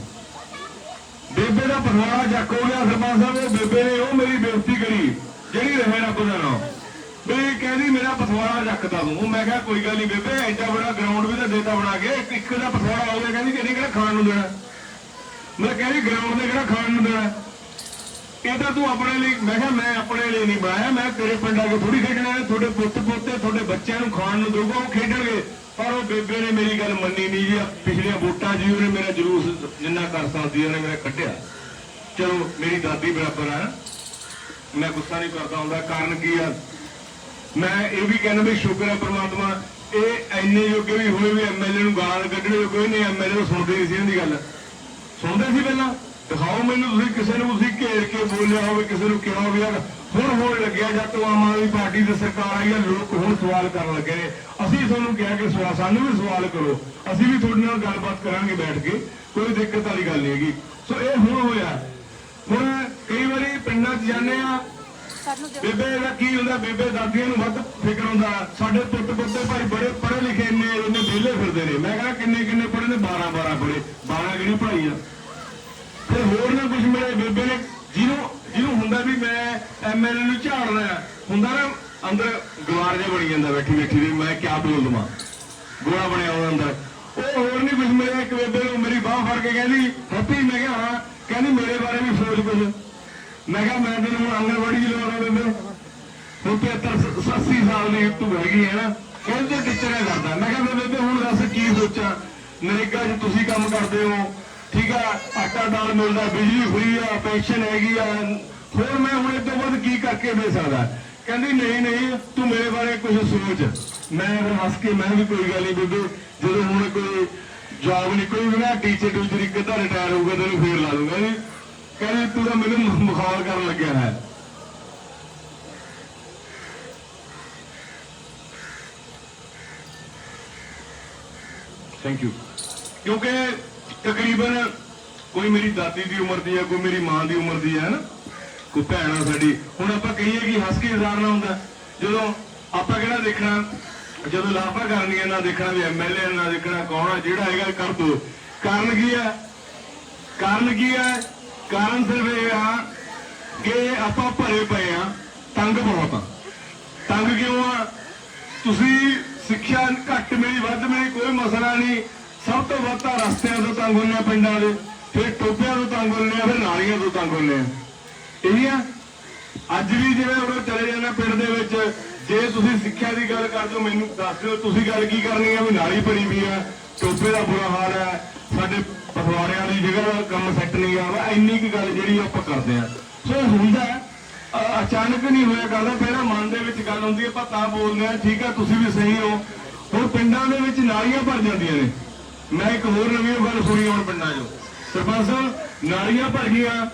ਬੇਬੇ ਦਾ ਪਸਵਾੜਾ ਚੱਕ ਹੋ ਗਿਆ ਸਰਪੰਚ ਸਾਹਿਬ ਉਹ ਬੇਬੇ ਨੇ ਉਹ ਮੇਰੀ ਬੇਇੱਜ਼ਤੀ ਕਰੀ, ਜਿਹੜੀ ਰਹੇ ਰੱਬ ਦਾ ਨਾਮ ਵੀ ਕਹਿੰਦੀ ਮੇਰਾ ਪਸਵਾੜਾ ਚੱਕਦਾ ਤੂੰ। ਮੈਂ ਕਿਹਾ, ਕੋਈ ਗੱਲ ਨਹੀਂ ਬੇਬੇ, ਐਡਾ ਬੜਾ ਗਰਾਊਂਡ ਵੀ ਤਾਂ ਦੇਤਾ ਬਣਾ ਕੇ, ਇੱਕ- ਦਾ ਪਥਵਾੜਾ ਹੋ ਗਿਆ, ਕਹਿੰਦੀ ਕਿਹਨੇ ਕਿਹੜਾ ਖਾਣ ਨੂੰ ਦੇਣਾ? ਮੈਂ ਕਹਿੰਦੀ ਗਰਾਊਂਡ ਦੇ ਕਿਹੜਾ ਖਾਣ ਨੂੰ ਦੇਣਾ? ਇਹ ਤਾਂ ਤੂੰ ਆਪਣੇ ਲਈ ਮੈਂ ਕਿਹਾ, ਮੈਂ ਆਪਣੇ ਲਈ ਨਹੀਂ ਬਣਾਇਆ, ਮੈਂ ਤੇਰੇ ਪਿੰਡ ਆ ਕੇ ਥੋੜੀ ਖੇਡਣਾ ਤੁਹਾਡੇ ਪੁੱਤ ਪੋਤੇ ਤੁਹਾਡੇ ਬੱਚਿਆਂ ਨੂੰ ਖਾਣ ਨੂੰ ਦਊਗਾ, ਉਹ ਖੇਡਣਗੇ। ਪਰ ਉਹ ਬੇਬੇ ਨੇ ਮੇਰੀ ਗੱਲ ਮੰਨੀ ਨਹੀਂ ਜੀ। ਪਿਛਲੀਆਂ ਵੋਟਾਂ ਜੀ ਉਹਨੇ ਮੇਰਾ ਜਲੂਸ ਜਿੰਨਾ ਕਰ ਸਕਦੀ ਉਹਨੇ ਮੇਰਾ ਕੱਢਿਆ। ਚਲੋ, ਮੇਰੀ ਦਾਦੀ ਬਰਾਬਰ ਆ। ਮੈਂ ਗੁੱਸਾ ਨਹੀਂ ਕਰਦਾ ਹੁੰਦਾ। ਕਾਰਨ ਕੀ ਆ? ਮੈਂ ਇਹ ਵੀ ਕਹਿੰਦਾ ਵੀ ਸ਼ੁਕਰ ਹੈ ਪ੍ਰਮਾਤਮਾ, ਇਹ ਐਨੇ ਜੋਗੇ ਵੀ ਹੋਏ ਵੀ ਐਮਐਲਏ ਨੂੰ ਗਾਲਾਂ ਕੱਢਣੇ ਜੋਗੇ ਨਹੀਂ ਐਮਐਲਏ ਨੂੰ ਸੁਣਦੇ ਨਹੀਂ ਸੀ ਇਹਦੀ ਗੱਲ। ਸੁਣਦੇ ਸੀ ਪਹਿਲਾਂ? ਦਿਖਾਓ ਮੈਨੂੰ ਤੁਸੀਂ ਕਿਸੇ ਨੂੰ ਤੁਸੀਂ ਘੇਰ ਕੇ ਬੋਲਿਆ ਹੋਵੇ, ਕਿਸੇ ਨੂੰ ਕਿਹਾ ਹੋਵੇ ਯਾਰ। ਹੁਣ ਹੋਣ ਲੱਗਿਆ ਜਦ ਤੋਂ ਆਮ ਆਦਮੀ ਪਾਰਟੀ ਦੀ ਸਰਕਾਰ ਆਈ ਹੈ ਲੋਕ ਹੁਣ ਸਵਾਲ ਕਰਨ ਲੱਗੇ ਨੇ। ਅਸੀਂ ਤੁਹਾਨੂੰ ਕਿਹਾ ਕਿ ਸਵਾਲ ਸਾਨੂੰ ਵੀ ਸਵਾਲ ਕਰੋ। ਅਸੀਂ ਵੀ ਤੁਹਾਡੇ ਨਾਲ ਗੱਲਬਾਤ ਕਰਾਂਗੇ ਬੈਠ ਕੇ। ਕੋਈ ਦਿੱਕਤ ਵਾਲੀ ਗੱਲ ਨਹੀਂ ਹੈਗੀ। ਸੋ ਇਹ ਹੁਣ ਹੋਇਆ। ਹੁਣ ਕਈ ਵਾਰੀ ਪਿੰਡਾਂ 'ਚ ਜਾਂਦੇ ਆ। ਬੇਬੇ ਦਾ ਕੀ ਹੁੰਦਾ? ਬੇਬੇ ਦਾਦੀਆਂ ਨੂੰ ਵੱਧ ਫਿਕਰ ਹੁੰਦਾ। ਸਾਡੇ ਪੁੱਤ ਪੁੱਤੇ ਭਾਈ ਬੜੇ ਪੜ੍ਹੇ ਲਿਖੇ ਇੰਨੇ ਇੰਨੇ ਵਿਹਲੇ ਫਿਰਦੇ ਨੇ। ਮੈਂ ਕਹਿੰਦਾ ਕਿੰਨੇ ਕਿੰਨੇ ਪੜ੍ਹੇ ਨੇ? 12 12 ਪੜ੍ਹੇ। 12 ਕਿਹੜੀ ਪੜ੍ਹਾਈ ਆ ਫਿਰ ਹੋਰ ਨਾ ਕੁਝ ਮਿਲੇ। ਬੇਬੇ ਨੇ ਜਿਹਨੂੰ ਜਿਹਨੂੰ ਹੁੰਦਾ ਵੀ ਮੈਂ ਐਮਐਲਏ ਨੂੰ ਝਾੜਨਾ ਹੁੰਦਾ ਨਾ ਅੰਦਰ ਗਵਾਰ ਜਿਹਾ ਬਣੀ ਜਾਂਦਾ, ਬੈਠੀ ਬੈਠੀ ਵੀ ਮੈਂ ਕਿਆ ਬੋਲ ਦਵਾਂ। ਗੋਲਾ ਬਣਿਆ ਹੋਇਆ ਅੰਦਰ। ਉਹ ਹੋਰ ਨਹੀਂ ਕੁਝ ਮਿਲਿਆ ਇੱਕ ਬੇਬੇ ਨੂੰ ਮੇਰੀ ਬਾਹ ਫੜ ਕੇ ਕਹਿੰਦੀ, ਹੈਪੀ, ਮੈਂ ਕਿਹਾ, ਹਾਂ। ਕਹਿੰਦੀ, ਮੇਰੇ ਬਾਰੇ ਵੀ ਸੋਚ ਕੁਝ ਮੈਂ ਕਿਹਾ, ਮੈਂ ਤੈਨੂੰ ਹੁਣ ਆਂਗਣਵਾੜੀ ਚ ਲਵਾਉਣਾ ਬੇਬੇ। ਹੁਣ 75 80 ਸਾਲ ਦੀ ਤੂੰ ਹੈਗੀ ਹੈ ਨਾ, ਕਹਿੰਦੇ ਟੀਚਰ ਕਰਦਾ। ਮੈਂ ਕਿਹਾ, ਬੇਬੇ, ਹੁਣ ਦੱਸ ਕੀ ਸੋਚਾਂ? ਨਰੇਗਾ 'ਚ ਤੁਸੀਂ ਕੰਮ ਕਰਦੇ ਹੋ ਠੀਕ ਆ, ਆਟਾ ਦਾਲ ਮਿਲਦਾ ਬਿਜਲੀ ਫਰੀ ਆ, ਪੈਨਸ਼ਨ ਹੈਗੀ ਆ। ਹੋਰ ਮੈਂ ਹੁਣ ਇਹ ਤੋਂ ਬਾਅਦ ਕੀ ਕਰਕੇ ਦੇ ਸਕਦਾ? ਕਹਿੰਦੀ, ਨਹੀਂ ਨਹੀਂ, ਤੂੰ ਮੇਰੇ ਬਾਰੇ ਕੁਝ ਸੋਚ। ਮੈਂ ਫਿਰ ਹੱਸ ਕੇ, ਮੈਂ ਵੀ ਕੋਈ ਗੱਲ ਨਹੀਂ ਬੇਬੇ। ਜਦੋਂ ਹੁਣ ਕੋਈ ਜੌਬ ਨਿਕਲੂਗੀ ਨਾ ਟੀਚਰ ਟੂਚਰ ਇੱਕ ਤਾਂ ਰਿਟਾਇਰ ਹੋਊਗਾ, ਤੈਨੂੰ ਫੇਰ ਲਾ ਲੂੰਗਾ ਜੀ। ਕਹਿੰਦੀ, ਤੂੰ ਤਾਂ ਮੈਨੂੰ ਮੁਖਾਲ ਕਰਨ ਲੱਗਿਆ ਹੈ। ਥੈਂਕ ਯੂ ਕਿਉਂਕਿ ਤਕਰੀਬਨ ਕੋਈ ਮੇਰੀ ਦਾਦੀ ਦੀ ਉਮਰ ਦੀ ਹੈ, ਕੋਈ ਮੇਰੀ ਮਾਂ ਦੀ ਉਮਰ ਦੀ ਹੈ ਨਾ? ਕੋਈ ਭੈਣ ਆ ਸਾਡੀ। ਹੁਣ ਆਪਾਂ ਕਹੀਏ ਕਿ ਹੱਸ ਕੇ ਇਜ਼ਹਾਰ ਹੁੰਦਾ। ਜਦੋਂ ਆਪਾਂ ਕਿਹੜਾ ਦੇਖਣਾ? ਜਦੋਂ ਲਾਫਾ ਕਰਨੀ ਹੈ, ਨਾ ਦੇਖਣਾ ਵੀ ਐਮਐਲਏ ਨਾ ਦੇਖਣਾ ਕੌਣ ਆ, ਜਿਹੜਾ ਹੈਗਾ ਕਰ ਦੋ। ਕਾਰਨ ਕੀ ਹੈ? ਕਾਰਨ ਕੀ ਹੈ? ਕਾਰਨ ਸਿਰਫ ਇਹ ਆ ਕਿ ਆਪਾਂ ਭਰੇ ਪਏ ਆ ਤੰਗ ਬਹੁਤ ਆ। ਤੰਗ ਕਿਉਂ ਆ? ਤੁਸੀਂ ਸਿੱਖਿਆ ਘੱਟ ਮਿਲੀ, ਵੱਧ ਮਿਲੀ, ਕੋਈ ਮਸਲਾ ਨਹੀਂ। ਸਭ ਤੋਂ ਵੱਧ ਤਾਂ ਰਸਤਿਆਂ ਤੋਂ ਤੰਗ ਹੁੰਦੇ ਆ, ਪਿੰਡਾਂ ਦੇ। ਫਿਰ ਟੋਪਿਆਂ ਤੋਂ ਤੰਗ ਹੁੰਦੇ ਆ, ਫਿਰ ਨਾਲੀਆਂ ਤੋਂ ਤੰਗ ਹੁੰਦੇ ਆ। ਇਹ ਆ? ਅੱਜ ਵੀ ਜਿਵੇਂ ਉਹ ਚਲੇ ਜਾਂਦੇ ਪਿੰਡ ਦੇ ਵਿੱਚ, ਜੇ ਤੁਸੀਂ ਸਿੱਖਿਆ ਦੀ ਗੱਲ ਕਰਦੇ ਹੋ, ਮੈਨੂੰ ਦੱਸ ਦਿਓ ਤੁਸੀਂ ਗੱਲ ਕੀ ਕਰਨੀ ਆ, ਵੀ ਨਾਲੀ ਭਰੀ ਵੀ ਆ, ਟੋਪੇ ਦਾ ਬੁਰਾ ਹਾਲ ਹੈ ਸਾਡੇ ਪਖਵਾੜਿਆਂ ਦੀ ਜਗ੍ਹਾ ਦਾ ਕੰਮ ਸੈੱਟ ਨਹੀਂ ਆ ਵਾ ਇੰਨੀ ਕੀ ਗੱਲ ਜਿਹੜੀ ਆਪਾਂ ਕਰਦੇ ਆ। ਸੋ ਇਹ ਹੁੰਦਾ ਅਚਾਨਕ ਨਹੀਂ ਹੋਇਆ ਕਰਦਾ ਪਹਿਲਾਂ ਮਨ ਦੇ ਵਿੱਚ ਗੱਲ ਹੁੰਦੀ ਹੈ ਆਪਾਂ ਤਾਂ ਬੋਲਦੇ ਆ, ਠੀਕ ਆ, ਤੁਸੀਂ ਵੀ ਸਹੀ ਹੋ। ਹੁਣ ਪਿੰਡਾਂ ਦੇ ਵਿੱਚ ਨਾਲੀਆਂ ਭਰ ਜਾਂਦੀਆਂ ਨੇ। ਮੈਂ ਇੱਕ ਹੋਰ ਨਵੀਂ ਗੱਲ ਸੁਣੀ ਹੁਣ ਪਿੰਡਾਂ 'ਚੋਂ। ਸਰਪੰਚ ਸਾਹਿਬ, ਨਾਲੀਆਂ ਭਰ ਗਈਆਂ।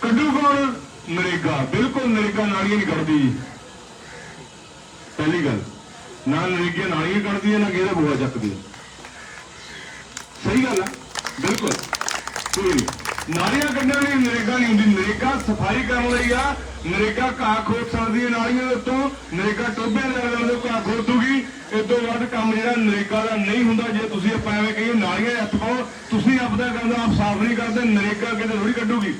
ਕੱਢੂ ਕੌਣ? ਨਰੇਗਾ। ਬਿਲਕੁਲ ਨਰੇਗਾ ਨਾਲੀਆਂ ਨਹੀਂ ਕੱਢਦੀ। ਜੀ ਪਹਿਲੀ ਗੱਲ, ਨਾ ਨਰੇਗਾ ਨਾਲੀਆਂ ਕੱਢਦੀ ਹੈ, ਨਾ ਕਿਹਦਾ ਬੂਹਾ ਚੱਕਦੀ ਹੈ। ਸਹੀ ਗੱਲ ਹੈ। ਬਿਲਕੁਲ। ਕੋਈ ਨਹੀਂ ਨਾਲੀਆਂ ਕੱਢਣ ਲਈ ਨਰੇਗਾ ਨਹੀਂ ਹੁੰਦੀ। ਨਰੇਗਾ ਸਫ਼ਾਈ ਕਰਨ ਲਈ ਆ। ਨਰੇਗਾ ਘਾਹ ਖੋਦ ਸਕਦੀ ਹੈ ਨਾਲੀਆਂ ਦੇ ਉੱਤੋਂ। ਨਰੇਗਾ ਟੋਬੇ ਦੇ ਨਾਲ ਘਾਹ ਖੋਦ ਦੂਗੀ, ਇਸ ਤੋਂ ਵੱਧ ਕੰਮ ਜਿਹੜਾ ਨਰੇਗਾ ਦਾ ਨਹੀਂ ਹੁੰਦਾ। ਜੇ ਤੁਸੀਂ ਆਪਾਂ ਐਵੇਂ ਕਹੀਏ ਨਾਲੀਆਂ 'ਚ ਹੱਥ ਪਾਓ, ਤੁਸੀਂ ਆਪਦਾ ਗੰਦਾ ਆਪ ਸਾਫ਼ ਨਹੀਂ ਕਰਦੇ, ਨਰੇਗਾ ਕਿਤੇ ਥੋੜੀ ਕੱਢੂਗੀ।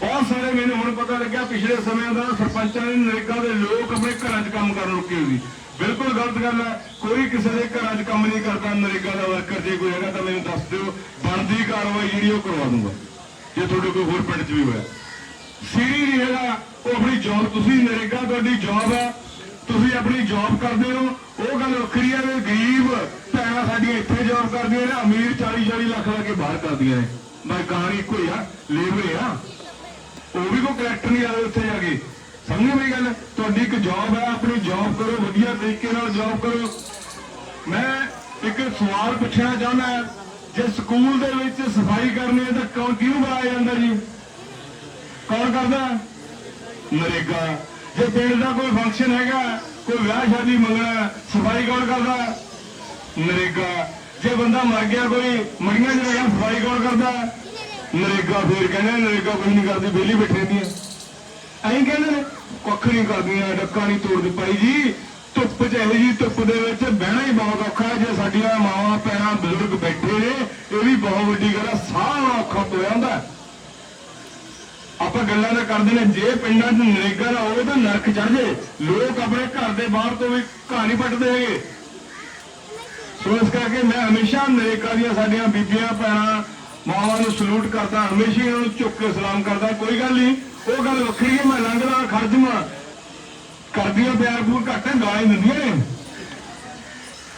ਬਹੁਤ ਸਾਰੇ ਮੈਨੂੰ ਹੁਣ ਪਤਾ ਲੱਗਿਆ ਪਿਛਲੇ ਸਮਿਆਂ ਦਾ ਸਰਪੰਚਾਂ ਨੇ ਨਰੇਗਾ ਦੇ ਲੋਕ ਆਪਣੇ ਘਰਾਂ 'ਚ ਕੰਮ ਕਰਨ ਰੁਕੇ ਹੋਈ ਬਿਲਕੁਲ ਗਲਤ ਗੱਲ ਹੈ। ਕੋਈ ਕਿਸੇ ਦੇ ਘਰਾਂ 'ਚ ਕੰਮ ਨਹੀਂ ਕਰਦਾ, ਨਰੇਗਾ ਦਾ ਵਰਕਰ ਜੇ ਕੋਈ ਹੈਗਾ ਤਾਂ ਮੈਨੂੰ ਦੱਸ ਦਿਓ। ਬਣਦੀ ਕਾਰਵਾਈ ਜਿਹੜੀ ਉਹ ਕਰਵਾ ਦੂੰਗਾ। ਜੇ ਤੁਹਾਡੇ ਕੋਈ ਹੋਰ ਪਿੰਡ 'ਚ ਵੀ ਹੋਇਆ। ਸੀਰੀ ਨਹੀਂ ਹੈਗਾ, ਉਹ ਆਪਣੀ ਜੌਬ ਤੁਸੀਂ ਨਰੇਗਾ ਤੁਹਾਡੀ ਜੌਬ ਹੈ ਤੁਸੀਂ ਆਪਣੀ ਜੌਬ ਕਰਦੇ ਹੋ ਉਹ ਗੱਲ ਵੱਖਰੀ ਹੈ ਵੀ ਗਰੀਬ ਭੈਣਾਂ ਸਾਡੀਆਂ ਇੱਥੇ ਜੌਬ ਕਰਦੀਆਂ ਨੇ, ਅਮੀਰ 40 40 ਲੱਖ ਲਾ ਕੇ ਬਾਹਰ ਕਰਦੀਆਂ ਨੇ। ਮੈਂ ਗਾਣੀ ਇੱਕੋ ਹੀ ਆ ਲੇਬਰ ਆ। ਉਹ ਵੀ ਕੋਈ ਕਰੈਕਟਰ ਨਹੀਂ ਆਵੇ ਉੱਥੇ ਜਾ ਕੇ। ਸਮਝੋ ਮੇਰੀ ਗੱਲ? ਤੁਹਾਡੀ ਇੱਕ ਜੌਬ ਹੈ ਆਪਣੀ ਜੌਬ ਕਰੋ, ਵਧੀਆ ਤਰੀਕੇ ਨਾਲ ਜੌਬ ਕਰੋ। ਮੈਂ ਇੱਕ ਸਵਾਲ ਪੁੱਛਣਾ ਚਾਹੁੰਦਾ ਜੇ ਸਕੂਲ ਦੇ ਵਿੱਚ ਸਫ਼ਾਈ ਕਰਨੀ ਹੈ ਤਾਂ ਕੌਣ ਕਿਹਨੂੰ ਬੁਲਾਇਆ ਜਾਂਦਾ ਜੀ? ਕੌਣ ਕਰਦਾ? ਨਰੇਗਾ। ਜੇ ਪਿੰਡ ਦਾ ਕੋਈ ਫੰਕਸ਼ਨ ਹੈਗਾ, ਕੋਈ ਵਿਆਹ ਸ਼ਾਦੀ ਮੰਗਣਾ ਸਫ਼ਾਈ ਕੌਣ ਕਰਦਾ? ਨਰੇਗਾ। ਜੇ ਬੰਦਾ ਮਰ ਗਿਆ, ਕੋਈ ਮੜੀਆਂ ਚ ਰਹਿ ਸਫ਼ਾਈ ਕੌਣ ਕਰਦਾ? ਨਰੇਗਾ। ਫੇਰ ਕਹਿੰਦੇ ਨਰੇਗਾ ਕੋਈ ਨਹੀਂ ਕਰਦੀ, ਵਿਹਲੀ ਬੈਠੇ ਰਹਿੰਦੀ ਹੈ। ਐਂ ਕਹਿੰਦੇ ਨੇ, ਕੁੱਖ ਨਹੀਂ ਕਰਦੀਆਂ, ਡੱਕਾ ਨਹੀਂ ਤੋੜਦੀ। ਭਾਈ ਜੀ ਧੁੱਪ ਚ ਜੀ ਧੁੱਪ ਦੇ ਵਿੱਚ ਬਹਿਣਾ ਹੀ ਬਹੁਤ ਔਖਾ ਜੇ ਸਾਡੀਆਂ ਮਾਵਾਂ ਭੈਣਾਂ ਬਜ਼ੁਰਗ ਬੈਠੇ ਨੇ, ਇਹ ਵੀ ਬਹੁਤ ਵੱਡੀ ਗੱਲ ਆ ਸਾਹ ਔਖਾ ਹੋ ਹੁੰਦਾ ਆਪਾਂ ਗੱਲਾਂ ਤਾਂ ਕਰਦੇ ਨੇ, ਜੇ ਪਿੰਡਾਂ 'ਚ ਨਰੇਗਾ ਦਾ ਹੋਵੇ ਤਾਂ ਨਰਕ ਚੜ ਜੇ। ਲੋਕ ਆਪਣੇ ਘਰ ਦੇ ਬਾਹਰ ਤੋਂ ਵੀ ਘਾਹ ਨਹੀਂ ਪੱਟਦੇ ਹੈਗੇ। ਸੋ ਇਸ ਕਰਕੇ ਮੈਂ ਹਮੇਸ਼ਾ ਨਰੇਗਾ ਦੀਆਂ ਸਾਡੀਆਂ ਬੀਬੀਆਂ, ਭੈਣਾਂ, ਮਾਵਾਂ ਨੂੰ ਸਲੂਟ ਕਰਦਾ, ਹਮੇਸ਼ਾ ਇਹਨਾਂ ਨੂੰ ਝੁੱਕ ਕੇ ਸਲਾਮ ਕਰਦਾ। ਕੋਈ ਗੱਲ ਨਹੀਂ, ਉਹ ਗੱਲ ਵੱਖਰੀ ਹੈ, ਮੈਂ ਲੰਘਦਾ ਖਰਜਮਾ ਕਰਦੀਆਂ ਪਿਆਰ ਪੂਰ ਘੱਟ ਹੈ ਗਾਲਾਂ ਹੀ ਦਿੰਦੀਆਂ ਨੇ।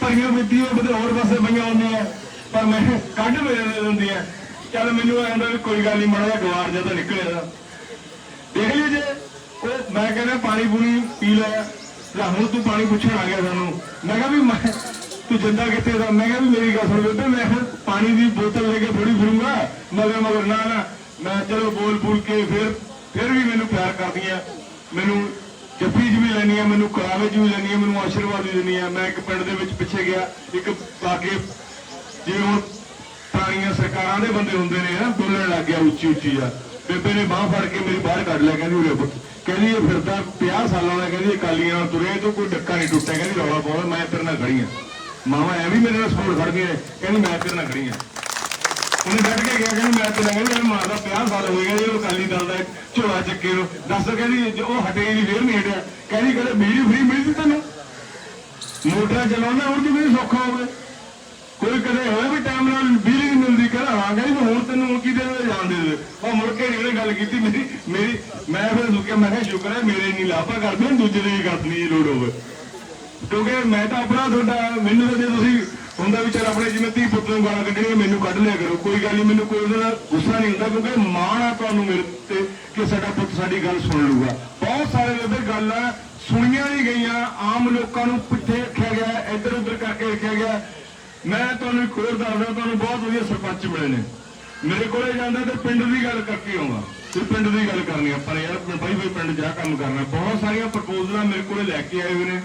ਭਰੀਆਂ ਮਿੱਟੀਆਂ ਬਦੇ ਹੋਰ ਪਾਸੇ ਪਈਆਂ ਹੁੰਦੀਆਂ, ਪਰ ਮੈਂ ਕੱਢ ਮੇਰੇ ਦਿੰਦੀਆਂ ਚੱਲ ਮੈਨੂੰ ਐਂ ਹੁੰਦਾ ਵੀ ਕੋਈ ਗੱਲ ਨਹੀਂ ਮਾੜਾ ਜਿਹਾ ਗਵਾਰ ਜਿਹਾ ਤਾਂ ਨਿਕਲਿਆ ਦੇਖ ਲਈ ਜੇ, ਉਹ ਮੈਂ ਕਹਿੰਦਾ ਪਾਣੀ ਪੂਣੀ ਪੀ ਲੈ। ਲੈ ਹੁਣ ਤੂੰ ਪਾਣੀ ਪੁੱਛਣ ਆ ਗਿਆ ਸਾਨੂੰ। ਮੈਂ ਕਿਹਾ ਵੀ ਮੈਂ, ਤੂੰ ਜਿੰਦਾ ਕਿੱਥੇ ਦਾ? ਮੈਂ ਕਿਹਾ ਵੀ ਮੇਰੀ ਗੱਲ ਸੁਣ ਬੇਬੇ, ਮੈਂ ਹੁਣ ਪਾਣੀ ਦੀ ਬੋਤਲ ਲੈ ਕੇ ਥੋੜੀ ਫਿਰੂੰਗਾ। ਮਗਰ ਮਗਰ ਨਾ ਨਾ। ਮੈਂ ਚਲੋ ਬੋਲ ਬੋਲ ਕੇ ਫਿਰ ਫਿਰ ਵੀ ਮੈਨੂੰ ਪਿਆਰ ਕਰਦੀਆਂ। ਮੈਨੂੰ ਜੱਫੀ 'ਚ ਵੀ ਲੈਣੀ ਆ, ਮੈਨੂੰ ਕਰਾਵੇ 'ਚ ਵੀ ਲੈਣੀ ਆ, ਮੈਨੂੰ ਆਸ਼ੀਰਵਾਦ ਵੀ ਦੇਣੀ ਆ। ਮੈਂ ਇੱਕ ਪਿੰਡ ਦੇ ਵਿੱਚ ਪਿੱਛੇ ਗਿਆ, ਇੱਕ ਬਾਗੇ ਜਿਵੇਂ ਹੁਣ ਪੁਰਾਣੀਆਂ ਸਰਕਾਰਾਂ ਦੇ ਬੰਦੇ ਹੁੰਦੇ ਨੇ ਨਾ ਬੋਲਣ ਲੱਗ ਗਿਆ ਉੱਚੀ ਉੱਚੀ ਆ ਬੇਬੇ ਨੇ ਬਾਹ ਫੜ ਕੇ ਮੇਰੀ ਬਾਹਰ ਕੱਢ ਲਿਆ, ਕਹਿੰਦੀ ਉਰੇ ਪੁੱਤ ਕਹਿੰਦੀ ਇਹ ਫਿਰਦਾ 50 ਸਾਲਾਂ ਦਾ, ਕਹਿੰਦੀ ਅਕਾਲੀਆਂ ਕਾਲੀਆਂ ਨਾਲ ਤੁਰਿਆ ਤੋਂ ਕੋਈ ਡੱਕਾ ਨਹੀਂ ਟੁੱਟਿਆ, ਕਹਿੰਦੀ ਰੌਲਾ ਪਾਉਂਦਾ ਮੈਂ ਤੇਰੇ ਨਾਲ ਖੜੀ ਆ। ਮਾਵਾ ਐ ਵੀ ਮੇਰੇ ਨਾਲ ਸਪੋਰਟ ਖੜ ਗਏ ਕਹਿੰਦੀ ਮੈਂ ਤੇਰੇ ਨਾਲ ਖੜੀ ਆ। ਉਹਨੇ ਡੱਟ ਕੇ ਗਿਆ ਕਹਿੰਦੀ ਮੈਂ ਤੇਰੇ ਨਾਲ ਮਾਂ ਦਾ 50 ਸਾਲ ਹੋ ਗਏ ਇਹ ਕਾਲੀ ਦਲ ਦਾ ਝੋਲਾ ਚੱਕੇ ਨੂੰ। ਦੱਸ ਕਹਿੰਦੀ, ਜੇ ਉਹ ਹਟੇ ਨਹੀਂ, ਫੇਰ ਨਹੀਂ ਹਟਿਆ। ਕਹਿੰਦੀ ਕਦੇ ਬਿਜਲੀ ਫ੍ਰੀ ਮਿਲੀ ਤੈਨੂੰ। ਮੋਟਰਾਂ ਚਲਾਉਣਾ ਹੁਣ ਜਿਵੇਂ ਸੌਖਾ ਹੋਵੇ। ਕੋਈ ਕਦੇ ਹੋਇਆ ਵੀ ਟਾਈਮ ਨਾਲ ਬਿਜਲੀ ਨਹੀਂ ਮਿਲਦੀ, ਕਹਿੰਦਾ ਹਾਂ, ਕਹਿੰਦੀ ਹੁਣ ਤੈਨੂੰ ਹੁਣ ਕੀ ਦੇ ਜਾਣ ਦੇ ਦੇ ਉਹ ਮੁੜ ਕੇ ਨਹੀਂ ਗੱਲ ਕੀਤੀ, ਮੇਰੀ ਮੇਰੀ, ਮੈਂ ਫਿਰ ਸੁੱਕਿਆ ਮੈਂ ਕਿਹਾ ਸ਼ੁਕਰ ਹੈ ਮੇਰੇ ਨਹੀਂ ਲਾਪਾ ਕਰਦੇ ਦੂਜੇ ਦੇ ਵੀ ਕਰਨੀ ਲੋੜ ਹੋਵੇ। ਕਿਉਂਕਿ ਮੈਂ ਤਾਂ ਆਪਣਾ ਤੁਹਾਡਾ, ਮੈਨੂੰ ਤਾਂ ਜੇ ਤੁਸੀਂ ਹੁੰਦਾ ਵਿਚਾਰ ਆਪਣੇ ਜਿਵੇਂ ਧੀ ਪੁੱਤ ਨੂੰ ਗਾਲਾਂ ਕੱਢਣੀਆਂ ਮੈਨੂੰ ਕੱਢ ਲਿਆ ਕਰੋ। ਕੋਈ ਗੱਲ ਨਹੀਂ, ਮੈਨੂੰ ਕੋਈ ਉਹਦੇ ਨਾਲ ਗੁੱਸਾ ਨਹੀਂ ਹੁੰਦਾ ਕਿਉਂਕਿ ਮਾਣ ਆ ਤੁਹਾਨੂੰ ਮੇਰੇ ਤੇ ਕਿ ਸਾਡਾ ਪੁੱਤ ਸਾਡੀ ਗੱਲ ਸੁਣ ਲੂਗਾ ਬਹੁਤ ਸਾਰੇ ਉਹਦੇ ਗੱਲਾਂ ਸੁਣੀਆਂ ਨਹੀਂ ਗਈਆਂ, ਆਮ ਲੋਕਾਂ ਨੂੰ ਪਿੱਛੇ ਰੱਖਿਆ ਗਿਆ ਇੱਧਰ ਉੱਧਰ ਕਰਕੇ ਰੱਖਿਆ ਗਿਆ। ਮੈਂ ਤੁਹਾਨੂੰ ਇੱਕ ਹੋਰ ਦੱਸਦਾ, ਤੁਹਾਨੂੰ ਬਹੁਤ ਵਧੀਆ ਸਰਪੰਚ ਮਿਲੇ ਨੇ। ਮੇਰੇ ਕੋਲੇ ਜਾਂਦਾ ਤੇ ਪਿੰਡ ਦੀ ਗੱਲ ਕਰਕੇ ਆਉਂਦਾ ਤੇ ਪਿੰਡ ਦੀ ਗੱਲ ਕਰਨੀ ਆਪਾਂ ਨੇ ਯਾਰ ਬਾਈ ਬਾਈ ਪਿੰਡ ਜਾ ਕੰਮ ਕਰਨਾ, ਬਹੁਤ ਸਾਰੀਆਂ ਪ੍ਰਪੋਜ਼ਲਾਂ ਮੇਰੇ ਕੋਲੇ ਲੈ ਕੇ ਆਏ ਹੋਏ ਨੇ।